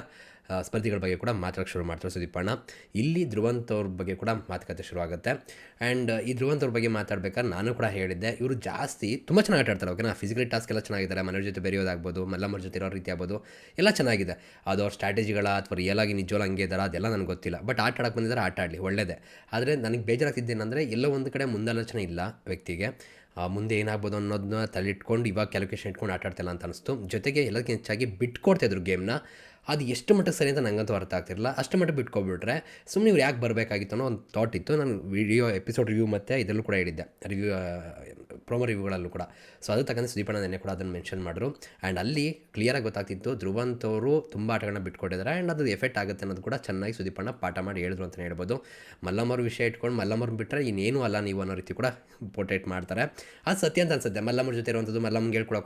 ಸ್ಪರ್ಧಿಗಳ ಬಗ್ಗೆ ಕೂಡ ಮಾತಾಡೋಕ್ಕೆ ಶುರು ಮಾಡ್ತಾರೆ ಸುದೀಪಣ್ಣ. ಇಲ್ಲಿ ಧ್ರುವಂತ್ ಅವ್ರ ಬಗ್ಗೆ ಕೂಡ ಮಾತುಕತೆ ಶುರುವಾಗುತ್ತೆ. ಆ್ಯಂಡ್ ಈ ಧ್ರುವಂತ್ ಅವ್ರ ಬಗ್ಗೆ ಮಾತಾಡ್ಬೇಕಾದ್ರೆ ನಾನು ಕೂಡ ಹೇಳಿದ್ದೆ, ಇವರು ಜಾಸ್ತಿ ತುಂಬ ಚೆನ್ನಾಗಿ ಆಟಾಡ್ತಾರೆ ಓಕೆನಾ? ಫಿಸಿಕಲ್ ಟಾಸ್ಕ್ ಎಲ್ಲ ಚೆನ್ನಾಗಿದ್ದಾರೆ. ಮನೆಯವ್ರ ಜೊತೆ ಬೆರೆಯೋದಾಗ್ಬೋದು ಮಲ್ಲಮ್ಮರ ಜೊತೆ ಇರೋ ರೀತಿ ಆಗ್ಬೋದು, ಎಲ್ಲ ಚೆನ್ನಾಗಿದೆ. ಅದು ಅವ್ರ ಸ್ಟ್ರಾಟಜಿಗಳ ಅಥವಾ ರಿಯಲ್ ಆಗಿ ಹಂಗೆ ಇದ್ದಾರ ಅದೆಲ್ಲ ನನಗೆ ಗೊತ್ತಿಲ್ಲ. ಬಟ್ ಆಟ ಆಡಕ್ಕೆ ಬಂದಿದ್ದಾರೆ ಆಟ ಆಡಲಿ ಒಳ್ಳೆಯದೇ ಆದರೆ ನನಗೆ ಬೇಜಾರಾಗ್ತಿದ್ದೇನೆಂದರೆ ಎಲ್ಲೋ ಒಂದು ಕಡೆ ಮುಂದಾಲೋಚನೆ ಇಲ್ಲ ವ್ಯಕ್ತಿಗೆ. ಮುಂದೆ ಏನಾಗ್ಬೋದು ಅನ್ನೋದನ್ನ ತಲೆಟ್ಕೊಂಡು ಇವಾಗ ಕ್ಯಾಲ್ಕುಲೇಷನ್ ಇಟ್ಕೊಂಡು ಆಟ ಅಂತ ಅನಿಸ್ತು. ಜೊತೆಗೆ ಎಲ್ಲದಕ್ಕಿಂತ ಹೆಚ್ಚಾಗಿ ಬಿಟ್ಕೊಡ್ತಾಯಿದ್ರು ಗೇಮ್ನ ಅದು ಎಷ್ಟು ಮಟ್ಟಕ್ಕೆ ಸರಿ ಅಂತ ನಂಗಂತೂ ಅರ್ಥ ಆಗ್ತಿರಲಿಲ್ಲ. ಅಷ್ಟು ಮಟ್ಟ ಬಿಟ್ಕೊಬಿಟ್ರೆ ಸುಮ್ಮನೆ ಇವ್ರು ಯಾಕೆ ಬರಬೇಕಾಗಿತ್ತು ಅನ್ನೋ ಒಂದು ಥಾಟ್ ಇತ್ತು. ನಾನು ವಿಡಿಯೋ ಎಪಿಸೋಡ್ ರಿವ್ಯೂ ಮತ್ತು ಇದರಲ್ಲೂ ಕೂಡ ಹೇಳಿದ್ದೆ. ರಿವ್ಯೂ ಪ್ರೊಮೋ ರಿವ್ಯೂಗಳಲ್ಲೂ ಕೂಡ. ಸೊ ಅದು ತಕ್ಕಂತೆ ಸುದೀಪಣ್ಣ ನೆನೆ ಕೂಡ ಅದನ್ನು ಮೆನ್ಷನ್ ಮಾಡಿದ್ರು. ಆ್ಯಂಡ್ ಅಲ್ಲಿ ಕ್ಲಿಯರಾಗಿ ಗೊತ್ತಾಗ್ತಿತ್ತು, ಧ್ರುವಂತ್ ಅವರು ತುಂಬ ಆಟಗಳನ್ನ ಬಿಟ್ಕೊಟ್ಟಿದ್ದಾರೆ. ಆ್ಯಂಡ್ ಅದು ಎಫೆಕ್ಟ್ ಆಗುತ್ತೆ ಅನ್ನೋದು ಕೂಡ ಚೆನ್ನಾಗಿ ಸುದೀಪಣ್ಣ ಪಾಠ ಮಾಡಿ ಹೇಳಿದ್ರು ಅಂತಲೇ ಹೇಳ್ಬೋದು. ಮಲ್ಲಮ್ಮರ ವಿಷಯ ಇಟ್ಕೊಂಡು ಮಲ್ಲಮ್ಮರು ಬಿಟ್ಟರೆ ಇನ್ನೇನು ಅಲ್ಲ ನೀವು ಅನ್ನೋ ರೀತಿ ಕೂಡ ಪೋರ್ಟ್ರೇಟ್ ಮಾಡ್ತಾರೆ. ಅದು ಸತ್ಯ ಅಂತ ಅನ್ಸುತ್ತೆ. ಮಲ್ಲಮ್ಮರ ಜೊತೆ ಇರುವಂಥದ್ದು, ಮಲ್ಲಮ್ಮಗೆ ಹೇಳ್ಕೊಳಕ್ಕೆ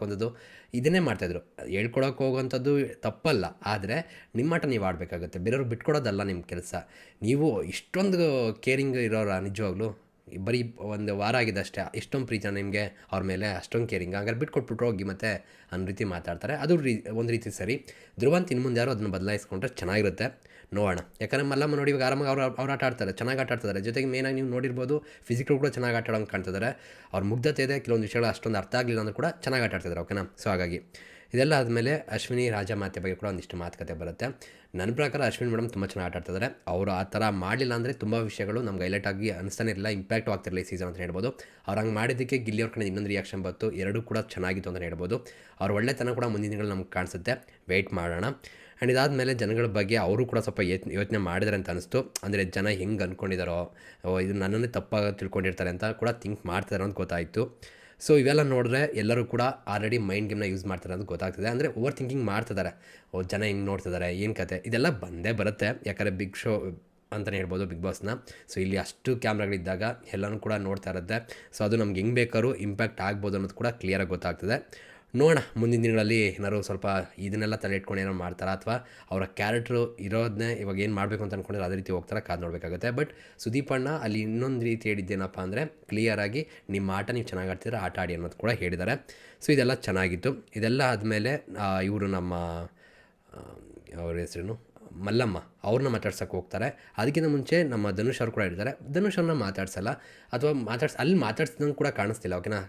ಇದನ್ನೇ ಮಾಡ್ತಾಯಿದ್ರು ಹೇಳ್ಕೊಳಕ್ಕೆ ಹೋಗುವಂಥದ್ದು ತಪ್ಪಲ್ಲ. ಆದರೆ ನಿಮ್ಮ ಆಟ ನೀವು ಆಡಬೇಕಾಗುತ್ತೆ. ಬೇರೆಯವ್ರಿಗೆ ಬಿಟ್ಕೊಡೋದಲ್ಲ ನಿಮ್ಮ ಕೆಲಸ. ನೀವು ಇಷ್ಟೊಂದು ಕೇರಿಂಗ್ ಇರೋರ ನಿಜವಾಗ್ಲೂ? ಬರೀ ಒಂದು ವಾರ ಆಗಿದೆ ಅಷ್ಟೇ ಇಷ್ಟೊಂದು ಪ್ರೀತಿನ ನಿಮಗೆ, ಅವ್ರ ಮೇಲೆ ಅಷ್ಟೊಂದು ಕೇರಿಂಗ್ ಹಂಗಾರೆ ಬಿಟ್ಕೊಟ್ಬಿಟ್ರು ಹೋಗಿ ಮತ್ತೆ ಅನ್ನೋ ರೀತಿ ಮಾತಾಡ್ತಾರೆ. ಅದು ರೀ, ಒಂದು ರೀತಿ ಸರಿ. ಧ್ರುವಂತ ಇನ್ನು ಮುಂದೆ ಯಾರು ಅದನ್ನು ಬದಲಾಯಿಸ್ಕೊಂಡ್ರೆ ಚೆನ್ನಾಗಿರುತ್ತೆ. ನೋಡೋಣ. ಯಾಕಂದರೆ ಮಲ್ಲಮ್ಮ ನೋಡಿ ಇವಾಗ ಆರಾಮಾಗಿ ಅವ್ರು ಅವ್ರು ಆಟ ಆಡ್ತಾರೆ, ಚೆನ್ನಾಗಿ ಆಟ ಆಡ್ತಾರೆ ಜೊತೆಗೆ ಮೇನಾಗಿ ನೀವು ನೋಡಿರ್ಬೋದು ಫಿಸಿಕಲ್ ಕೂಡ ಚೆನ್ನಾಗಿ ಆಟ ಆಡೋಂಗೆ ಕಾಣ್ತಿದ್ದಾರೆ. ಅವ್ರ ಮುಗ್ಧತೆ ಇದೆ, ಕೆಲವೊಂದು ವಿಷಯಗಳು ಅಷ್ಟೊಂದು ಅರ್ಥ ಆಗಲಿಲ್ಲ ಅಂದ್ರೂ ಕೂಡ ಚೆನ್ನಾಗಿ ಆಟ ಆಡ್ತಿದ್ದಾರೆ ಓಕೆನಾ ಸೊ ಹಾಗಾಗಿ. ಇದೆಲ್ಲ ಆದಮೇಲೆ ಅಶ್ವಿನಿ ರಾಜಮಾತೆ ಬಗ್ಗೆ ಕೂಡ ಒಂದಿಷ್ಟು ಮಾತುಕತೆ ಬರುತ್ತೆ. ನನ್ನ ಪ್ರಕಾರ ಅಶ್ವಿನಿ ಮೇಡಮ್ ತುಂಬ ಚೆನ್ನಾಗಿ ಆಟ ಆಡ್ತಿದ್ದಾರೆ ಅವರು ಆ ಥರ ಮಾಡಲಿಲ್ಲ ಅಂದರೆ ತುಂಬ ವಿಷಯಗಳು ನಮ್ಗೆ ಹೈಲೈಟ್ ಆಗಿ ಅನಿಸ್ತಾನೆ ಇರಲಿಲ್ಲ ಇಂಪ್ಯಾಕ್ಟ್ ಆಗ್ತಿರಲಿಲ್ಲ ಈ ಸೀಸನ್ ಅಂತ ಹೇಳ್ಬೋದು. ಅವ್ರು ಹಂಗೆ ಮಾಡಿದ್ದಕ್ಕೆ ಗಿಲ್ಲಿ ಅವ್ರ ಕಡೆ ಇನ್ನೊಂದು ರಿಯಾಕ್ಷನ್ ಬಂತು. ಎರಡೂ ಕೂಡ ಚೆನ್ನಾಗಿತ್ತು ಅಂತ ಹೇಳ್ಬೋದು. ಅವ್ರ ಒಳ್ಳೆತನ ಕೂಡ ಮುಂದಿನ ದಿನಗಳು ನಮ್ಗೆ ಕಾಣಿಸುತ್ತೆ. ವೆಯ್ಟ್ ಮಾಡೋಣ. ಆ್ಯಂಡ್ ಇದಾದಮೇಲೆ ಜನಗಳ ಬಗ್ಗೆ ಅವರು ಕೂಡ ಸ್ವಲ್ಪ ಯೋಚನೆ ಯೋಚನೆ ಮಾಡಿದ್ದಾರೆ ಅಂತ ಅನಿಸ್ತು. ಅಂದರೆ ಜನ ಹೆಂಗೆ ಅಂದ್ಕೊಂಡಿದ್ದಾರೋ ಇದು ನನ್ನನ್ನೇ ತಪ್ಪಾಗಿ ತಿಳ್ಕೊಂಡಿರ್ತಾರೆ ಅಂತ ಕೂಡ ಥಿಂಕ್ ಮಾಡ್ತಾರೆ ಅಂತ ಗೊತ್ತಾಯಿತು. ಸೊ ಇವೆಲ್ಲ ನೋಡಿದ್ರೆ ಎಲ್ಲರೂ ಕೂಡ ಆಲ್ರೆಡಿ ಮೈಂಡ್ ಗೇಮ್ನ ಯೂಸ್ ಮಾಡ್ತಾರೆ ಅಂತ ಗೊತ್ತಾಗ್ತದೆ. ಅಂದರೆ ಓವರ್ ಥಿಂಕಿಂಗ್ ಮಾಡ್ತಿದ್ದಾರೆ. ಓ, ಜನ ಹೆಂಗೆ ನೋಡ್ತಿದ್ದಾರೆ, ಏನು ಕತೆ? ಇದೆಲ್ಲ ಬಂದೇ ಬರುತ್ತೆ. ಯಾಕಂದರೆ ಬಿಗ್ ಶೋ ಅಂತಲೇ ಹೇಳ್ಬೋದು ಬಿಗ್ ಬಾಸ್ನ ಸೊ ಇಲ್ಲಿ ಅಷ್ಟು ಕ್ಯಾಮ್ರಾಗಳಿದ್ದಾಗ ಎಲ್ಲನೂ ಕೂಡ ನೋಡ್ತಾ ಇರುತ್ತೆ. ಸೊ ಅದು ನಮ್ಗೆ ಹೆಂಗೆ ಬೇಕಾದ್ರೂ ಇಂಪ್ಯಾಕ್ಟ್ ಆಗ್ಬೋದು ಅನ್ನೋದು ಕೂಡ ಕ್ಲಿಯರಾಗಿ ಗೊತ್ತಾಗ್ತದೆ. ನೋಡೋಣ, ಮುಂದಿನ ದಿನಗಳಲ್ಲಿ ಏನಾದ್ರು ಸ್ವಲ್ಪ ಇದನ್ನೆಲ್ಲ ತಲೆ ಇಟ್ಕೊಂಡು ಏನೋ ಮಾಡ್ತಾರಾ ಅಥವಾ ಅವರ ಕ್ಯಾರೆಕ್ಟ್ರು ಇರೋದನ್ನೇ ಇವಾಗ ಏನು ಮಾಡಬೇಕು ಅಂತ ಅಂದ್ಕೊಂಡಿದ್ರೆ ಅದೇ ರೀತಿ ಹೋಗ್ತಾರೆ ಕಾದು ನೋಡಬೇಕಾಗುತ್ತೆ. ಬಟ್ ಸುದೀಪ್ ಅಣ್ಣ ಅಲ್ಲಿ ಇನ್ನೊಂದು ರೀತಿ ಹೇಳಿದ್ದೇನಪ್ಪ ಅಂದರೆ ಕ್ಲಿಯರಾಗಿ ನಿಮ್ಮ ಆಟ ನೀವು ಚೆನ್ನಾಗಿ ಆಡ್ತಿದ್ರೆ ಆಟ ಆಡಿ ಅನ್ನೋದು ಕೂಡ ಹೇಳಿದ್ದಾರೆ. ಸೊ ಇದೆಲ್ಲ ಚೆನ್ನಾಗಿತ್ತು. ಇದೆಲ್ಲ ಆದಮೇಲೆ ಇವರು ನಮ್ಮ ಅವ್ರ ಹೆಸರೇನು? ಮಲ್ಲಮ್ಮ, ಅವ್ರನ್ನ ಮಾತಾಡ್ಸೋಕೆ ಹೋಗ್ತಾರೆ. ಅದಕ್ಕಿಂತ ಮುಂಚೆ ನಮ್ಮ ಧನುಷ್ ಅವ್ರು ಕೂಡ ಹೇಳ್ತಾರೆ ಧನುಷ್ ಅವ್ರನ್ನ ಮಾತಾಡ್ಸಲ್ಲ, ಅಥವಾ ಮಾತಾಡ್ಸ್, ಅಲ್ಲಿ ಮಾತಾಡ್ಸ್ದಂಗೆ ಕೂಡ ಕಾಣಿಸ್ತಿಲ್ಲ, ಓಕೆನಾ?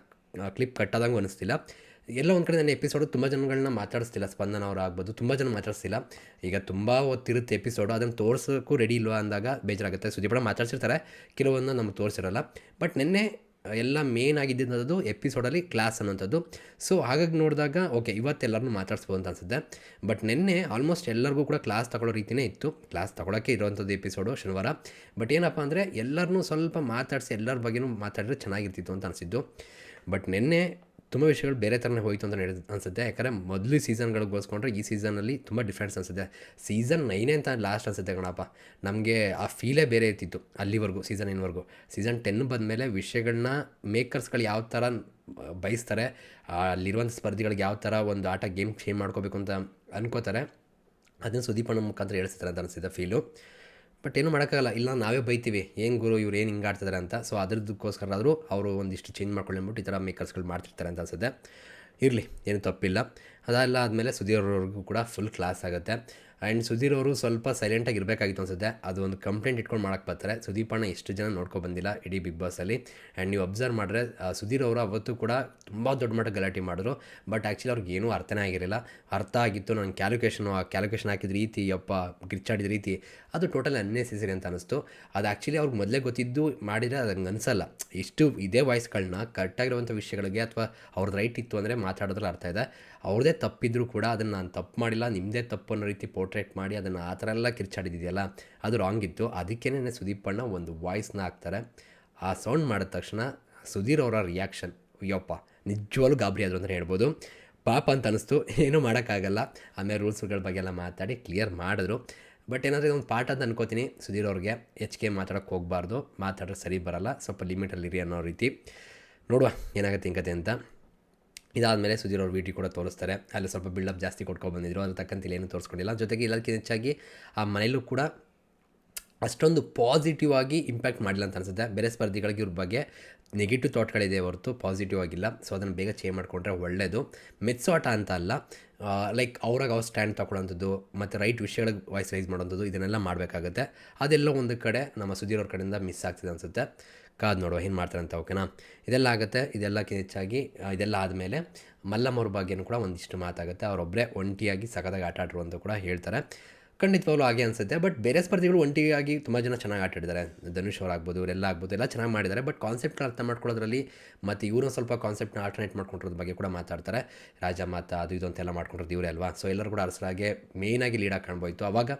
ಕ್ಲಿಪ್ ಕಟ್ಟಾದಂಗೂ ಅನಿಸ್ತಿಲ್ಲ. ಎಲ್ಲ ಒಂದು ಕಡೆ ನನ್ನ ಎಪಿಸೋಡು ತುಂಬ ಜನಗಳನ್ನ ಮಾತಾಡಿಸ್ತಿಲ್ಲ, ಸ್ಪಂದನ ಅವ್ರು ಆಗ್ಬೋದು, ತುಂಬ ಜನ ಮಾತಾಡಿಸ್ತಿಲ್ಲ. ಈಗ ತುಂಬ ಹೊತ್ತಿರುತ್ತೆ ಎಪಿಸೋಡು ಅದನ್ನು ತೋರ್ಸೋಕ್ಕೂ ರೆಡಿ ಇಲ್ವಾ ಅಂದಾಗ ಬೇಜಾರಾಗುತ್ತೆ. ಸುದೀಪಡ ಮಾತಾಡ್ಸಿರ್ತಾರೆ ಕೆಲವೊಂದು ನಮ್ಗೆ ತೋರಿಸಿರಲ್ಲ. ಬಟ್ ನಿನ್ನೆ ಎಲ್ಲ ಮೇನ್ ಆಗಿದ್ದಂಥದ್ದು ಎಪಿಸೋಡಲ್ಲಿ ಕ್ಲಾಸ್ ಅನ್ನೋಂಥದ್ದು ಸೊ ಹಾಗಾಗಿ ನೋಡಿದಾಗ ಓಕೆ ಇವತ್ತೆಲ್ಲರನ್ನೂ ಮಾತಾಡ್ಸ್ಬೋದು ಅಂತ ಅನಿಸುತ್ತೆ. ಬಟ್ ನಿನ್ನೆ ಆಲ್ಮೋಸ್ಟ್ ಎಲ್ಲರಿಗೂ ಕೂಡ ಕ್ಲಾಸ್ ತಗೊಳ್ಳೋ ರೀತಿಯೇ ಇತ್ತು. ಕ್ಲಾಸ್ ತಗೊಳ್ಳೋಕ್ಕೆ ಇರುವಂಥದ್ದು ಎಪಿಸೋಡು ಶನಿವಾರ. ಬಟ್ ಏನಪ್ಪ ಅಂದರೆ ಎಲ್ಲರನ್ನೂ ಸ್ವಲ್ಪ ಮಾತಾಡಿಸಿ ಎಲ್ಲರ ಬಗ್ಗೆನೂ ಮಾತಾಡಿದ್ರೆ ಚೆನ್ನಾಗಿರ್ತಿತ್ತು ಅಂತ ಅನಿಸಿದ್ದು. ಬಟ್ ನಿನ್ನೆ ತುಂಬ ವಿಷಯಗಳು ಬೇರೆ ಥರನೇ ಹೋಯಿತು ಅಂತ ಹೇಳಿ ಅನಿಸುತ್ತೆ. ಯಾಕಂದರೆ ಮೊದಲು ಸೀಸನ್ಗಳಿಗೆ ಬಳಸ್ಕೊಂಡ್ರೆ ಈ ಸೀಸನಲ್ಲಿ ತುಂಬ ಡಿಫ್ರೆನ್ಸ್ ಅನಿಸುತ್ತೆ. ಸೀಸನ್ ನೈನೇ ಅಂತ ಲಾಸ್ಟ್ ಅನಿಸುತ್ತೆ ಕಣಪ್ಪ. ನಮಗೆ ಆ ಫೀಲೇ ಬೇರೆ ಇರ್ತಿತ್ತು ಅಲ್ಲಿವರೆಗೂ ಸೀಸನ್ ಇನ್ನವರೆಗೂ ಸೀಸನ್ ಟೆನ್ ಬಂದಮೇಲೆ ವಿಷಯಗಳನ್ನ ಮೇಕರ್ಸ್ಗಳು ಯಾವ ಥರ ಬಯಸ್ತಾರೆ ಅಲ್ಲಿರುವಂಥ ಸ್ಪರ್ಧಿಗಳಿಗೆ ಯಾವ ಥರ ಒಂದು ಆಟ ಗೇಮ್ ಚೇಂಜ್ ಮಾಡ್ಕೋಬೇಕು ಅಂತ ಅನ್ಕೋತಾರೆ. ಅದನ್ನು ಸುದೀಪಣ್ಣ ಮುಖಾಂತರ ಹೇಳಿಸ್ತಾರೆ ಅಂತ ಅನಿಸಿದೆ ಫೀಲು ಬಟ್ ಏನು ಮಾಡೋಕ್ಕಾಗಲ್ಲ. ಇಲ್ಲ, ನಾವೇ ಬೈತೀವಿ. ಏನು ಗುರು, ಇವ್ರು ಏನು ಹಿಂಗೆ ಆಡ್ತಿದ್ದಾರೆ ಅಂತ. ಸೊ ಅದ್ರದ್ದಕ್ಕೋಸ್ಕರ ಆದರೂ ಅವರು ಒಂದಿಷ್ಟು ಚೇಂಜ್ ಮಾಡ್ಕೊಳ್ಳಿ ಅಂದ್ಬಿಟ್ಟು ಈ ಥರ ಮೇಕರ್ಸ್ಗಳು ಮಾಡ್ತಿರ್ತಾರೆ ಅಂತ ಅನ್ಸುತ್ತೆ. ಇರಲಿ, ಏನು ತಪ್ಪಿಲ್ಲ. ಅದೆಲ್ಲ ಆದಮೇಲೆ ಸುಧೀರ್ ಅವ್ರಿಗೂ ಕೂಡ ಫುಲ್ ಕ್ಲಾಸ್ ಆಗುತ್ತೆ. ಆ್ಯಂಡ್ ಸುಧೀರ್ ಅವರು ಸ್ವಲ್ಪ ಸೈಲೆಂಟಾಗಿ ಇರಬೇಕಾಗಿತ್ತು ಅನ್ಸುತ್ತೆ. ಅದು ಒಂದು ಕಂಪ್ಲೇಂಟ್ ಇಟ್ಕೊಂಡು ಮಾಡಕ್ಕೆ ಬರ್ತಾರೆ. ಸುದೀಪಣ್ಣ ಎಷ್ಟು ಜನ ನೋಡ್ಕೊ ಬಂದಿಲ್ಲ ಇಡೀ ಬಿಗ್ ಬಾಸಲ್ಲಿ ಆ್ಯಂಡ್ ನೀವು ಅಬ್ಸರ್ವ್ ಮಾಡಿದ್ರೆ ಸುಧೀರ್ ಅವರು ಅವತ್ತು ಕೂಡ ತುಂಬ ದೊಡ್ಡ ಮಟ್ಟ ಗಲಾಟೆ ಮಾಡಿದ್ರು. ಬಟ್ ಆ್ಯಕ್ಚುಲಿ ಅವ್ರಿಗೆ ಏನೂ ಅರ್ಥನೇ ಆಗಿರಲಿಲ್ಲ. ಅರ್ಥ ಆಗಿತ್ತು ನನ್ನ ಕ್ಯಾಲ್ಕುಲೇಷನು ಆ ಕ್ಯಾಲ್ಕುಲೇಷನ್ ಹಾಕಿದ ರೀತಿ, ಯಪ್ಪ ಗಿರ್ಚಾಡಿದ ರೀತಿ. ಅದು ಟೋಟಲ್ ಅನ್ನೆಸೆಸರಿ ಅಂತ ಅನಿಸ್ತು. ಅದು ಆ್ಯಕ್ಚುಲಿ ಅವ್ರಿಗೆ ಮೊದಲೇ ಗೊತ್ತಿದ್ದು ಮಾಡಿದರೆ ಅದು ಹಂಗೆ ಅನಿಸಲ್ಲ. ಇಷ್ಟು ಇದೇ ವಾಯ್ಸ್ಗಳನ್ನ ಕರೆಕ್ಟಾಗಿರುವಂಥ ವಿಷಯಗಳಿಗೆ ಅಥವಾ ಅವ್ರದ್ದು ರೈಟ್ ಇತ್ತು ಅಂದರೆ ಮಾತಾಡೋದ್ರಲ್ಲಿ ಅರ್ಥ ಇದೆ. ಅವ್ರದ್ದೇ ತಪ್ಪಿದ್ರು ಕೂಡ ಅದನ್ನು ನಾನು ತಪ್ಪು ಮಾಡಿಲ್ಲ ನಿಮ್ಮದೇ ತಪ್ಪು ಅನ್ನೋ ರೀತಿ ಪೋರ್ಟ್ರೇಟ್ ಮಾಡಿ ಅದನ್ನು ಆ ಥರ ಎಲ್ಲ ಕಿರ್ಚಾಡಿದೆಯಲ್ಲ, ಅದು ರಾಂಗ್ ಇತ್ತು. ಅದಕ್ಕೇ ಸುದೀಪಣ್ಣ ಒಂದು ವಾಯ್ಸ್ನ ಹಾಕ್ತಾರೆ. ಆ ಸೌಂಡ್ ಮಾಡಿದ ತಕ್ಷಣ ಸುಧೀರ್ ಅವರ ರಿಯಾಕ್ಷನ್ ಅಯ್ಯಪ್ಪ, ನಿಜವಾಗ್ಲೂ ಗಾಬರಿ ಆದರು ಅಂತಲೇ ಹೇಳ್ಬೋದು. ಪಾಪ ಅಂತ ಅನಿಸ್ತು. ಏನೂ ಮಾಡೋಕ್ಕಾಗಲ್ಲ. ಆಮೇಲೆ ರೂಲ್ಸ್ಗಳ ಬಗ್ಗೆ ಎಲ್ಲ ಮಾತಾಡಿ ಕ್ಲಿಯರ್ ಮಾಡಿದ್ರು. ಬಟ್ ಏನಾದರೂ ಒಂದು ಪಾಠ ಅಂತ ಅನ್ಕೋತೀನಿ ಸುಧೀರ್ ಅವ್ರಿಗೆ. ಹೆಚ್ಚಿಗೆ ಮಾತಾಡೋಕ್ಕೆ ಹೋಗಬಾರ್ದು. ಮಾತಾಡೋ ಸರಿ ಬರಲ್ಲ. ಸ್ವಲ್ಪ ಲಿಮಿಟಲ್ಲಿರಿ ಅನ್ನೋ ರೀತಿ. ನೋಡುವ ಏನಾಗುತ್ತೆ ಹಿಂಗತೆ ಅಂತ. ಇದಾದಮೇಲೆ ಸುಧೀರ್ ಅವ್ರ ವಿಡಿಯೋ ಕೂಡ ತೋರಿಸ್ತಾರೆ. ಅಲ್ಲಿ ಸ್ವಲ್ಪ ಬಿಲ್ಡಪ್ ಜಾಸ್ತಿ ಕೊಟ್ಕೊಂಡು ಬಂದಿದ್ರು. ಅದ್ರ ತಕ್ಕಂತ ಏನು ತೋರಿಸ್ಕೊಂಡಿಲ್ಲ. ಜೊತೆಗೆ ಎಲ್ಲದಕ್ಕಿಂತ ಹೆಚ್ಚಾಗಿ ಆ ಮನೇಲೂ ಕೂಡ ಅಷ್ಟೊಂದು ಪಾಸಿಟಿವ್ ಆಗಿ ಇಂಪ್ಯಾಕ್ಟ್ ಮಾಡಿಲ್ಲ ಅಂತ ಅನಿಸುತ್ತೆ. ಬೇರೆ ಸ್ಪರ್ಧಿಗಳಿಗೆ ಇವ್ರ ಬಗ್ಗೆ ನೆಗೆಟಿವ್ ಥಾಟ್ಗಳಿದೆ ಹೊರತು ಪಾಸಿಟಿವ್ ಆಗಿಲ್ಲ. ಸೊ ಅದನ್ನು ಬೇಗ ಚೇಂಜ್ ಮಾಡಿಕೊಂಡ್ರೆ ಒಳ್ಳೆಯದು ಮೆತ್ಸೋಟ ಅಂತ ಅಲ್ಲ ಲೈಕ್ ಅವ್ರಾಗ ಅವ್ರು ಸ್ಟ್ಯಾಂಡ್ ತಗೊಳ್ಳೋಂಥದ್ದು ಮತ್ತು ರೈಟ್ ವಿಷಯಗಳಿಗೆ ವಾಯ್ಸ್ ರೈಸ್ ಮಾಡೋಂಥದ್ದು, ಇದನ್ನೆಲ್ಲ ಮಾಡಬೇಕಾಗುತ್ತೆ. ಅದೆಲ್ಲ ಒಂದು ಕಡೆ ನಮ್ಮ ಸುಧೀರ್ ಅವ್ರ ಕಡೆಯಿಂದ ಮಿಸ್ ಆಗ್ತಿದೆ ಅನಿಸುತ್ತೆ. ಕಾದು ನೋಡುವ ಏನು ಮಾಡ್ತಾರೆ ಅಂತ ಓಕೆನಾ ಇದೆಲ್ಲ ಆಗುತ್ತೆ ಇದೆಲ್ಲಕ್ಕಿಂತ ಹೆಚ್ಚಾಗಿ ಇದೆಲ್ಲ ಆದಮೇಲೆ ಮಲ್ಲಮ್ಮವ್ರ ಬಗ್ಗೆನೂ ಕೂಡ ಒಂದಿಷ್ಟು ಮಾತಾಗುತ್ತೆ. ಅವರೊಬ್ಬರೇ ಒಂಟಿಯಾಗಿ ಸಖತ್ತಾಗಿ ಆಟ ಆಡ್ರು ಅಂತ ಕೂಡ ಹೇಳ್ತಾರೆ. ಖಂಡಿತವಾಗ್ಲೂ ಹಾಗೆ ಅನಿಸುತ್ತೆ. ಬಟ್ ಬೇರೆ ಸ್ಪರ್ಧಿಗಳು ಒಂಟಿಯಾಗಿ ತುಂಬ ಜನ ಚೆನ್ನಾಗಿ ಆಟಾಡಿದ್ದಾರೆ. ಧನುಷ್ ಅವ್ರು ಆಗ್ಬೋದು ಇವರೆಲ್ಲ ಆಗ್ಬೋದು, ಎಲ್ಲ ಚೆನ್ನಾಗಿ ಮಾಡಿದ್ದಾರೆ. ಬಟ್ ಕಾನ್ಸೆಪ್ಟ್ನ ಅರ್ಥ ಮಾಡ್ಕೊಳ್ಳೋದ್ರಲ್ಲಿ ಮತ್ತು ಇವರು ಸ್ವಲ್ಪ ಕಾನ್ಸೆಪ್ಟ್ನ ಆಲ್ಟರ್ನೇಟ್ ಮಾಡ್ಕೊಂಡಿರೋದ್ರ ಬಗ್ಗೆ ಕೂಡ ಮಾತಾಡ್ತಾರೆ. ರಾಜ ಮಾತ, ಅದು ಇದು ಅಂತೆಲ್ಲ ಮಾಡ್ಕೊಂಡಿರೋದು ಇವರೇ ಅಲ್ವಾ? ಸೊ ಎಲ್ಲರೂ ಕೂಡ ಅರಸರಾಗೆ ಮೇಯ್ನಾಗಿ ಲೀಡಾಗಿ ಕಾಣ್ಬೋಯ್ತು. ಆವಾಗ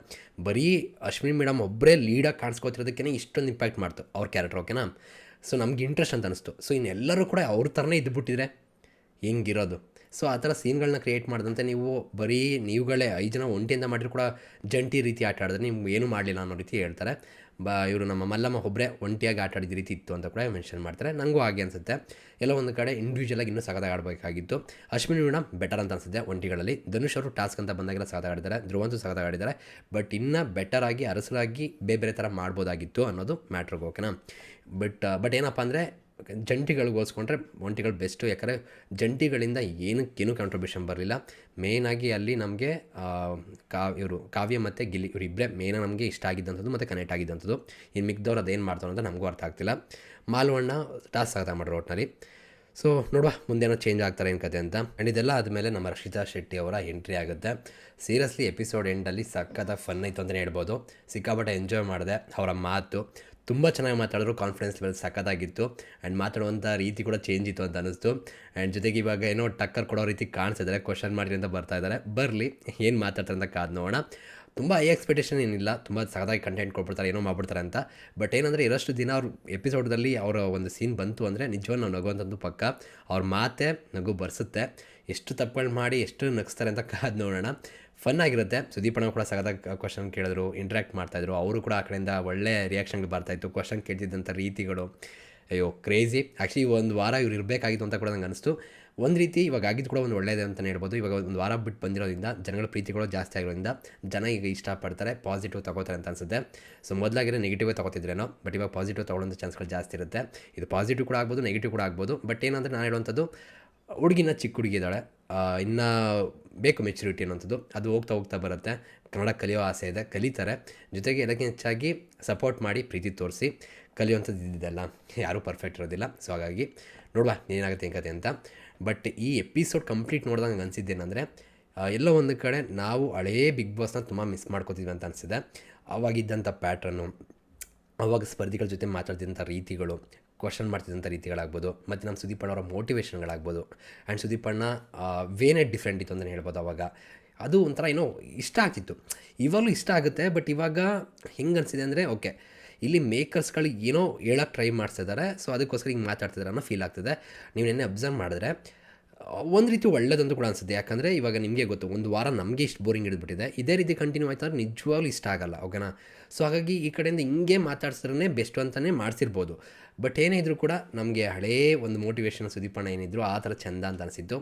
ಬರೀ ಅಶ್ವಿನಿ ಮೇಡಮ್ ಒಬ್ಬರೇ ಲೀಡಾಗಿ ಕಾಣಿಸ್ಕೋತಿರೋದಕ್ಕೇ ಇಷ್ಟೊಂದು ಇಂಪ್ಯಾಕ್ಟ್ ಮಾಡ್ತು ಅವ್ರ ಕ್ಯಾರೆಕ್ಟರ್ ಓಕೆನಾ? ಸೊ ನಮ್ಗೆ ಇಂಟ್ರೆಸ್ಟ್ ಅಂತ ಅನಿಸ್ತು. ಸೊ ಇನ್ನೆಲ್ಲರೂ ಕೂಡ ಅವ್ರ ಥರನೇ ಇದ್ದುಬಿಟ್ಟಿದ್ರೆ ಹೆಂಗಿರೋದು? ಸೊ ಆ ಥರ ಸೀನ್ಗಳನ್ನ ಕ್ರಿಯೇಟ್ ಮಾಡಿದಂತೆ ನೀವು ಬರೀ ನೀವುಗಳೇ ಐದು ಜನ ಒಂಟಿಯಿಂದ ಮಾಡಿದ್ರು ಕೂಡ ಜಂಟಿ ರೀತಿ ಆಟ ಆಡಿದ್ರೆ ನೀವು ಏನೂ ಮಾಡಲಿಲ್ಲ ಅನ್ನೋ ರೀತಿ ಹೇಳ್ತಾರೆ. ಬ, ಇವರು ನಮ್ಮ ಮಲ್ಲಮ್ಮ ಒಬ್ಬರೇ ಒಂಟಿಯಾಗಿ ಆಟ ಆಡಿದ ರೀತಿ ಇತ್ತು ಅಂತ ಕೂಡ ಮೆನ್ಷನ್ ಮಾಡ್ತಾರೆ. ನನಗೂ ಹಾಗೆ ಅನಿಸುತ್ತೆ. ಎಲ್ಲ ಒಂದು ಕಡೆ ಇಂಡಿವಿಜುವಲಾಗಿ ಇನ್ನೂ ಸಗದಾಗ ಆಡಬೇಕಾಗಿತ್ತು. ಅಶ್ವಿನಿ ವೀಣ ಬೆಟರ್ ಅಂತ ಅನಿಸುತ್ತೆ ಒಂಟಿಗಳಲ್ಲಿ. ಧನುಷ್ ಅವರು ಟಾಸ್ಕ್ ಅಂತ ಬಂದಾಗೆಲ್ಲ ಸಗದಾಗ ಆಡಿದ್ದಾರೆ. ಧ್ರುವಂತು ಸಗದಾಗ ಆಡಿದ್ದಾರೆ. ಬಟ್ ಇನ್ನೂ ಆಗಿ ಅರಸರಾಗಿ ಬೇರೆ ಬೇರೆ ಥರ ಮಾಡ್ಬೋದಾಗಿತ್ತು ಅನ್ನೋದು ಮ್ಯಾಟ್ರಿಗೆ ಓಕೆನಾ ಬಟ್ ಬಟ್ ಏನಪ್ಪ ಅಂದರೆ ಜಂಟಿಗಳಿಗೆ ಹೋಲಿಸ್ಕೊಂಡ್ರೆ ಒಂಟಿಗಳು ಬೆಸ್ಟು. ಯಾಕಂದರೆ ಜಂಟಿಗಳಿಂದ ಏನಕ್ಕೇನು ಕಾಂಟ್ರಿಬ್ಯೂಷನ್ ಬರಲಿಲ್ಲ. ಮೇಯ್ನಾಗಿ ಅಲ್ಲಿ ನಮಗೆ ಕಾ, ಇವರು ಕಾವ್ಯ ಮತ್ತು ಗಿಲಿ ಇವರಿಬ್ಬರೇ ಮೇಯ್ನ ನಮಗೆ ಇಷ್ಟ ಆಗಿದ್ದಂಥದ್ದು ಮತ್ತು ಕನೆಕ್ಟ್ ಆಗಿದ್ದಂಥದ್ದು. ಇನ್ನು ಮಿಕ್ದವ್ರು ಅದೇನು ಮಾಡ್ತಾರೆ ಅಂತ ನಮಗೂ ಅರ್ಥ ಆಗ್ತಿಲ್ಲ. ಮಾಲ್ವಣ್ಣ ಟಾಸ್ ಆಗ್ತಾ ಮಾಡ್ರು ಒಟ್ಟಿನಲ್ಲಿ ಸೊ ನೋಡುವ ಮುಂದೇನೋ ಚೇಂಜ್ ಆಗ್ತಾರೆ ಏನು ಕತೆ ಅಂತ. ಆ್ಯಂಡ್ ಇದೆಲ್ಲ ಆದಮೇಲೆ ನಮ್ಮ ರಕ್ಷಿತಾ ಶೆಟ್ಟಿ ಅವರ ಎಂಟ್ರಿ ಆಗುತ್ತೆ. ಸೀರಿಯಸ್ಲಿ ಎಪಿಸೋಡ್ ಎಂಡಲ್ಲಿ ಸಕ್ಕತ್ತ ಫನ್ ಆಯಿತು ಅಂತಲೇ ಹೇಳ್ಬೋದು. ಸಿಕ್ಕಾಪಟ್ಟೆ ಎಂಜಾಯ್ ಮಾಡಿದೆ ಅವರ ಮಾತು. ತುಂಬ ಚೆನ್ನಾಗಿ ಮಾತಾಡಿದ್ರು ಕಾನ್ಫಿಡೆನ್ಸ್ ಲೆವೆಲ್ ಸಖತ್ತಾಗಿತ್ತು. ಆ್ಯಂಡ್ ಮಾತಾಡುವಂಥ ರೀತಿ ಕೂಡ ಚೇಂಜ್ ಇತ್ತು ಅಂತ ಅನ್ನಿಸ್ತು. ಆ್ಯಂಡ್ ಜೊತೆಗೆ ಇವಾಗ ಏನೋ ಟಕ್ಕರ್ ಕೊಡೋ ರೀತಿ ಕಾಣಿಸ್ತಿದ್ದಾರೆ ಕ್ವಶನ್ ಮಾಡಿರಿ ಅಂತ ಬರ್ತಾ ಇದ್ದಾರೆ. ಬರಲಿ, ಏನು ಮಾತಾಡ್ತಾರೆ ಅಂತ ಕಾದು ನೋಡೋಣ. ತುಂಬ ಹೈ ಎಕ್ಸ್ಪೆಕ್ಟೇಷನ್ ಏನಿಲ್ಲ, ತುಂಬ ಸಖತ್ತಾಗಿ ಕಂಟೆಂಟ್ ಕೊಟ್ಬಿಡ್ತಾರೆ, ಏನೋ ಮಾಡ್ಬಿಡ್ತಾರೆ ಅಂತ. ಬಟ್ ಏನಂದರೆ, ಇರೋಷ್ಟು ದಿನ ಅವ್ರ ಎಪಿಸೋಡ್ದಲ್ಲಿ ಅವರ ಒಂದು ಸೀನ್ ಬಂತು ಅಂದರೆ ನಿಜವಾಗಿ ನಾವು ನಗುವಂಥದ್ದು ಪಕ್ಕ. ಅವ್ರ ಮಾತೆ ನಗು ಬರ್ಸುತ್ತೆ. ಎಷ್ಟು ತಪ್ಪುಗಳು ಮಾಡಿ ಎಷ್ಟು ನಗಿಸ್ತಾರೆ ಅಂತ ಕಾದು ನೋಡೋಣ. ಫನ್ ಆಗಿರುತ್ತೆ. ಸುದೀಪಣ್ಣ ಕೂಡ ಸಗದ ಕ್ವಶನ್ ಕೇಳಿದ್ರು ಇಂಟ್ರ್ಯಾಕ್ಟ್ ಮಾಡ್ತಾಯಿದ್ರು ಅವರು ಕೂಡ ಆ ಕಡೆಯಿಂದ ಒಳ್ಳೆ ರಿಯಾಕ್ಷನ್ಗಳು ಬರ್ತಾಯಿತ್ತು ಕ್ವಶನ್ ಕೇಳ್ತಿದ್ದಂಥ ರೀತಿಗಳು. ಅಯ್ಯೋ ಕ್ರೇಜಿ ಆ್ಯಕ್ಚುಲಿ ಒಂದು ವಾರ ಇವ್ರು ಇರಬೇಕಾಗಿತ್ತು ಅಂತ ಕೂಡ ನಂಗೆ ಅನಿಸ್ತು. ಒಂದು ರೀತಿ ಇವಾಗ ಆಗಿದ್ದು ಕೂಡ ಒಂದು ಒಳ್ಳೆಯದೇ ಅಂತಲೇ ಹೇಳ್ಬೋದು. ಇವಾಗ ಒಂದು ವಾರ ಬಿಟ್ಟು ಬಂದಿರೋದ್ರಿಂದ, ಜನಗಳ ಪ್ರೀತಿಗಳು ಜಾಸ್ತಿ ಆಗಿರೋದ್ರಿಂದ ಜನ ಈಗ ಇಷ್ಟಪಡ್ತಾರೆ ಪಾಸಿಟಿವ್ ತಗೋತಾರೆ ಅಂತ ಅನಿಸುತ್ತೆ. ಸೊ ಮೊದಲಾಗಿರೋ ನೆಗೆಟಿವೇ ತಗೋತಿದ್ರೇನೋ ಬಟ್ ಇವಾಗ ಪಾಸಿಟಿವ್ ತೊಗೊಳ್ಳೋಂಥ ಚಾನ್ಸ್ಗಳು ಜಾಸ್ತಿ ಇರುತ್ತೆ. ಇದು ಪಾಸಿಟಿವ್ ಕೂಡ ಆಗ್ಬೋದು ನೆಗೆಟಿವ್ ಕೂಡ ಆಗ್ಬೋದು. ಬಟ್ ಏನಂದರೆ ನಾನು ಹೇಳುವಂಥದ್ದು ಹುಡುಗಿನ ಚಿಕ್ಕ ಹುಡುಗಿ ಇದ್ದಾಳೆ. ಇನ್ನು ಬೇಕು ಮೆಚುರಿಟಿ ಅನ್ನೋಂಥದ್ದು ಅದು ಹೋಗ್ತಾ ಹೋಗ್ತಾ ಬರುತ್ತೆ. ಕನ್ನಡ ಕಲಿಯೋ ಆಸೆ ಇದೆ. ಕಲಿತಾರೆ. ಜೊತೆಗೆ ಎಲ್ಲಕ್ಕಿಂತ ಹೆಚ್ಚಾಗಿ ಸಪೋರ್ಟ್ ಮಾಡಿ, ಪ್ರೀತಿ ತೋರಿಸಿ ಕಲಿಯುವಂಥದ್ದು ಇದ್ದಿದ್ದಲ್ಲ ಯಾರೂ ಪರ್ಫೆಕ್ಟ್ ಇರೋದಿಲ್ಲ. ಸೊ ಹಾಗಾಗಿ ನೋಡುವ ಏನಾಗುತ್ತೆ ಹೆಂಗತೆ ಅಂತ. ಬಟ್ ಈ ಎಪಿಸೋಡ್ ಕಂಪ್ಲೀಟ್ ನೋಡಿದಾಗ ಅನಿಸಿದ್ದೇನೆಂದರೆ ಎಲ್ಲೋ ಒಂದು ಕಡೆ ನಾವು ಹಳೇ ಬಿಗ್ ಬಾಸ್ನ ತುಂಬ ಮಿಸ್ ಮಾಡ್ಕೋತಿದ್ವಿ ಅಂತ ಅನಿಸಿದೆ. ಅವಾಗಿದ್ದಂಥ ಪ್ಯಾಟ್ರನ್ನು ಅವಾಗ ಸ್ಪರ್ಧಿಗಳ ಜೊತೆ ಮಾತಾಡ್ತಿದ್ದಂಥ ರೀತಿಗಳು ಕ್ವಶನ್ ಮಾಡ್ತಿದ್ದಂಥ ರೀತಿಗಳಾಗ್ಬೋದು, ಮತ್ತು ನಮ್ಮ ಸುದೀಪ್ ಅವರ ಮೋಟಿವೇಶನ್ಗಳಾಗ್ಬೋದು ಆ್ಯಂಡ್ ಸುದೀಪ್ ಅಣ್ಣ ವೇನೇ ಡಿಫ್ರೆಂಟ್ ಇತ್ತು ಅಂತಲೇ ಹೇಳ್ಬೋದು ಅವಾಗ. ಅದು ಒಂಥರ ಏನೋ ಇಷ್ಟ ಆಗ್ತಿತ್ತು. ಇವಾಗಲೂ ಇಷ್ಟ ಆಗುತ್ತೆ ಬಟ್ ಇವಾಗ ಹೆಂಗೆ ಅನಿಸಿದೆ ಅಂದರೆ ಓಕೆ ಇಲ್ಲಿ ಮೇಕರ್ಸ್ಗಳು ಏನೋ ಹೇಳೋಕ್ಕೆ ಟ್ರೈ ಮಾಡ್ತಿದ್ದಾರೆ ಸೊ ಅದಕ್ಕೋಸ್ಕರ ಹಿಂಗೆ ಮಾತಾಡ್ತಿದ್ದಾರೆ ಅನ್ನೋ ಫೀಲ್ ಆಗ್ತದೆ. ನೀವು ನೆನ್ನೆ ಅಬ್ಸರ್ವ್ ಮಾಡಿದ್ರೆ ಒಂದು ರೀತಿ ಒಳ್ಳೇದಂತೂ ಕೂಡ ಅನಿಸುತ್ತೆ. ಯಾಕಂದರೆ ಇವಾಗ ನಿಮಗೆ ಗೊತ್ತು, ಒಂದು ವಾರ ನಮಗೆ ಇಷ್ಟು ಬೋರಿಂಗ್ ಹಿಡಿದ್ಬಿಟ್ಟಿದೆ. ಇದೇ ರೀತಿ ಕಂಟಿನ್ಯೂ ಆಯ್ತಾರೆ ನಿಜವಾಗ್ಲೂ ಇಷ್ಟ ಆಗಲ್ಲ, ಓಕೆನಾ? ಸೊ ಹಾಗಾಗಿ ಈ ಕಡೆಯಿಂದ ಹಿಂಗೆ ಮಾತಾಡ್ಸಿದ್ರೆ ಬೆಸ್ಟ್ ಅಂತಲೇ ಮಾಡಿಸಿರ್ಬೋದು. ಬಟ್ ಏನೇ ಕೂಡ ನಮಗೆ ಹಳೇ ಒಂದು ಮೋಟಿವೇಶನ್ ಸುದೀಪಣ್ಣ ಏನಿದ್ರು ಆ ಥರ ಚೆಂದ ಅಂತ ಅನಿಸಿತ್ತು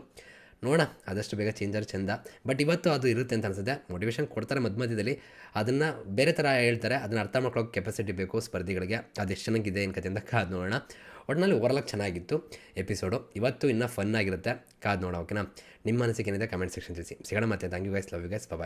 ನೋಡೋಣ, ಆದಷ್ಟು ಬೇಗ ಚೇಂಜರ್ ಚೆಂದ. ಬಟ್ ಇವತ್ತು ಅದು ಇರುತ್ತೆ ಅಂತ ಅನಿಸುತ್ತೆ. ಮೋಟಿವೇಶನ್ ಕೊಡ್ತಾರೆ ಮಧ್ಯ ಮಧ್ಯದಲ್ಲಿ. ಅದನ್ನು ಬೇರೆ ಥರ ಹೇಳ್ತಾರೆ. ಅದನ್ನು ಅರ್ಥ ಮಾಡ್ಕೊಳ್ಳೋಕೆ ಕೆಪಾಸಿಟಿ ಬೇಕು ಸ್ಪರ್ಧಿಗಳಿಗೆ. ಅದೆಷ್ಟು ಚೆನ್ನಾಗಿದೆ ಏನು ಕತೆ ಅಂತ ಕಾದು ನೋಡೋಣ. ಒಟ್ಟಿನಲ್ಲಿ ಓವರ್ಲಾಗ್ ಚೆನ್ನಾಗಿತ್ತು ಎಪಿಸೋಡು ಇವತ್ತು ಇನ್ನೂ ಫನ್ ಆಗಿರುತ್ತೆ. ಕಾದು ನೋಡೋ ಓಕೆನಾ ನಿಮ್ಮ ಮನಸ್ಸಿಗೆ ಏನಿದೆ ಕಮೆಂಟ್ ಸೆಕ್ಷನ್ ತಿಳಿಸಿ. ಸಿಗೋಣ ಮತ್ತೆ. Thank you guys love you guys bye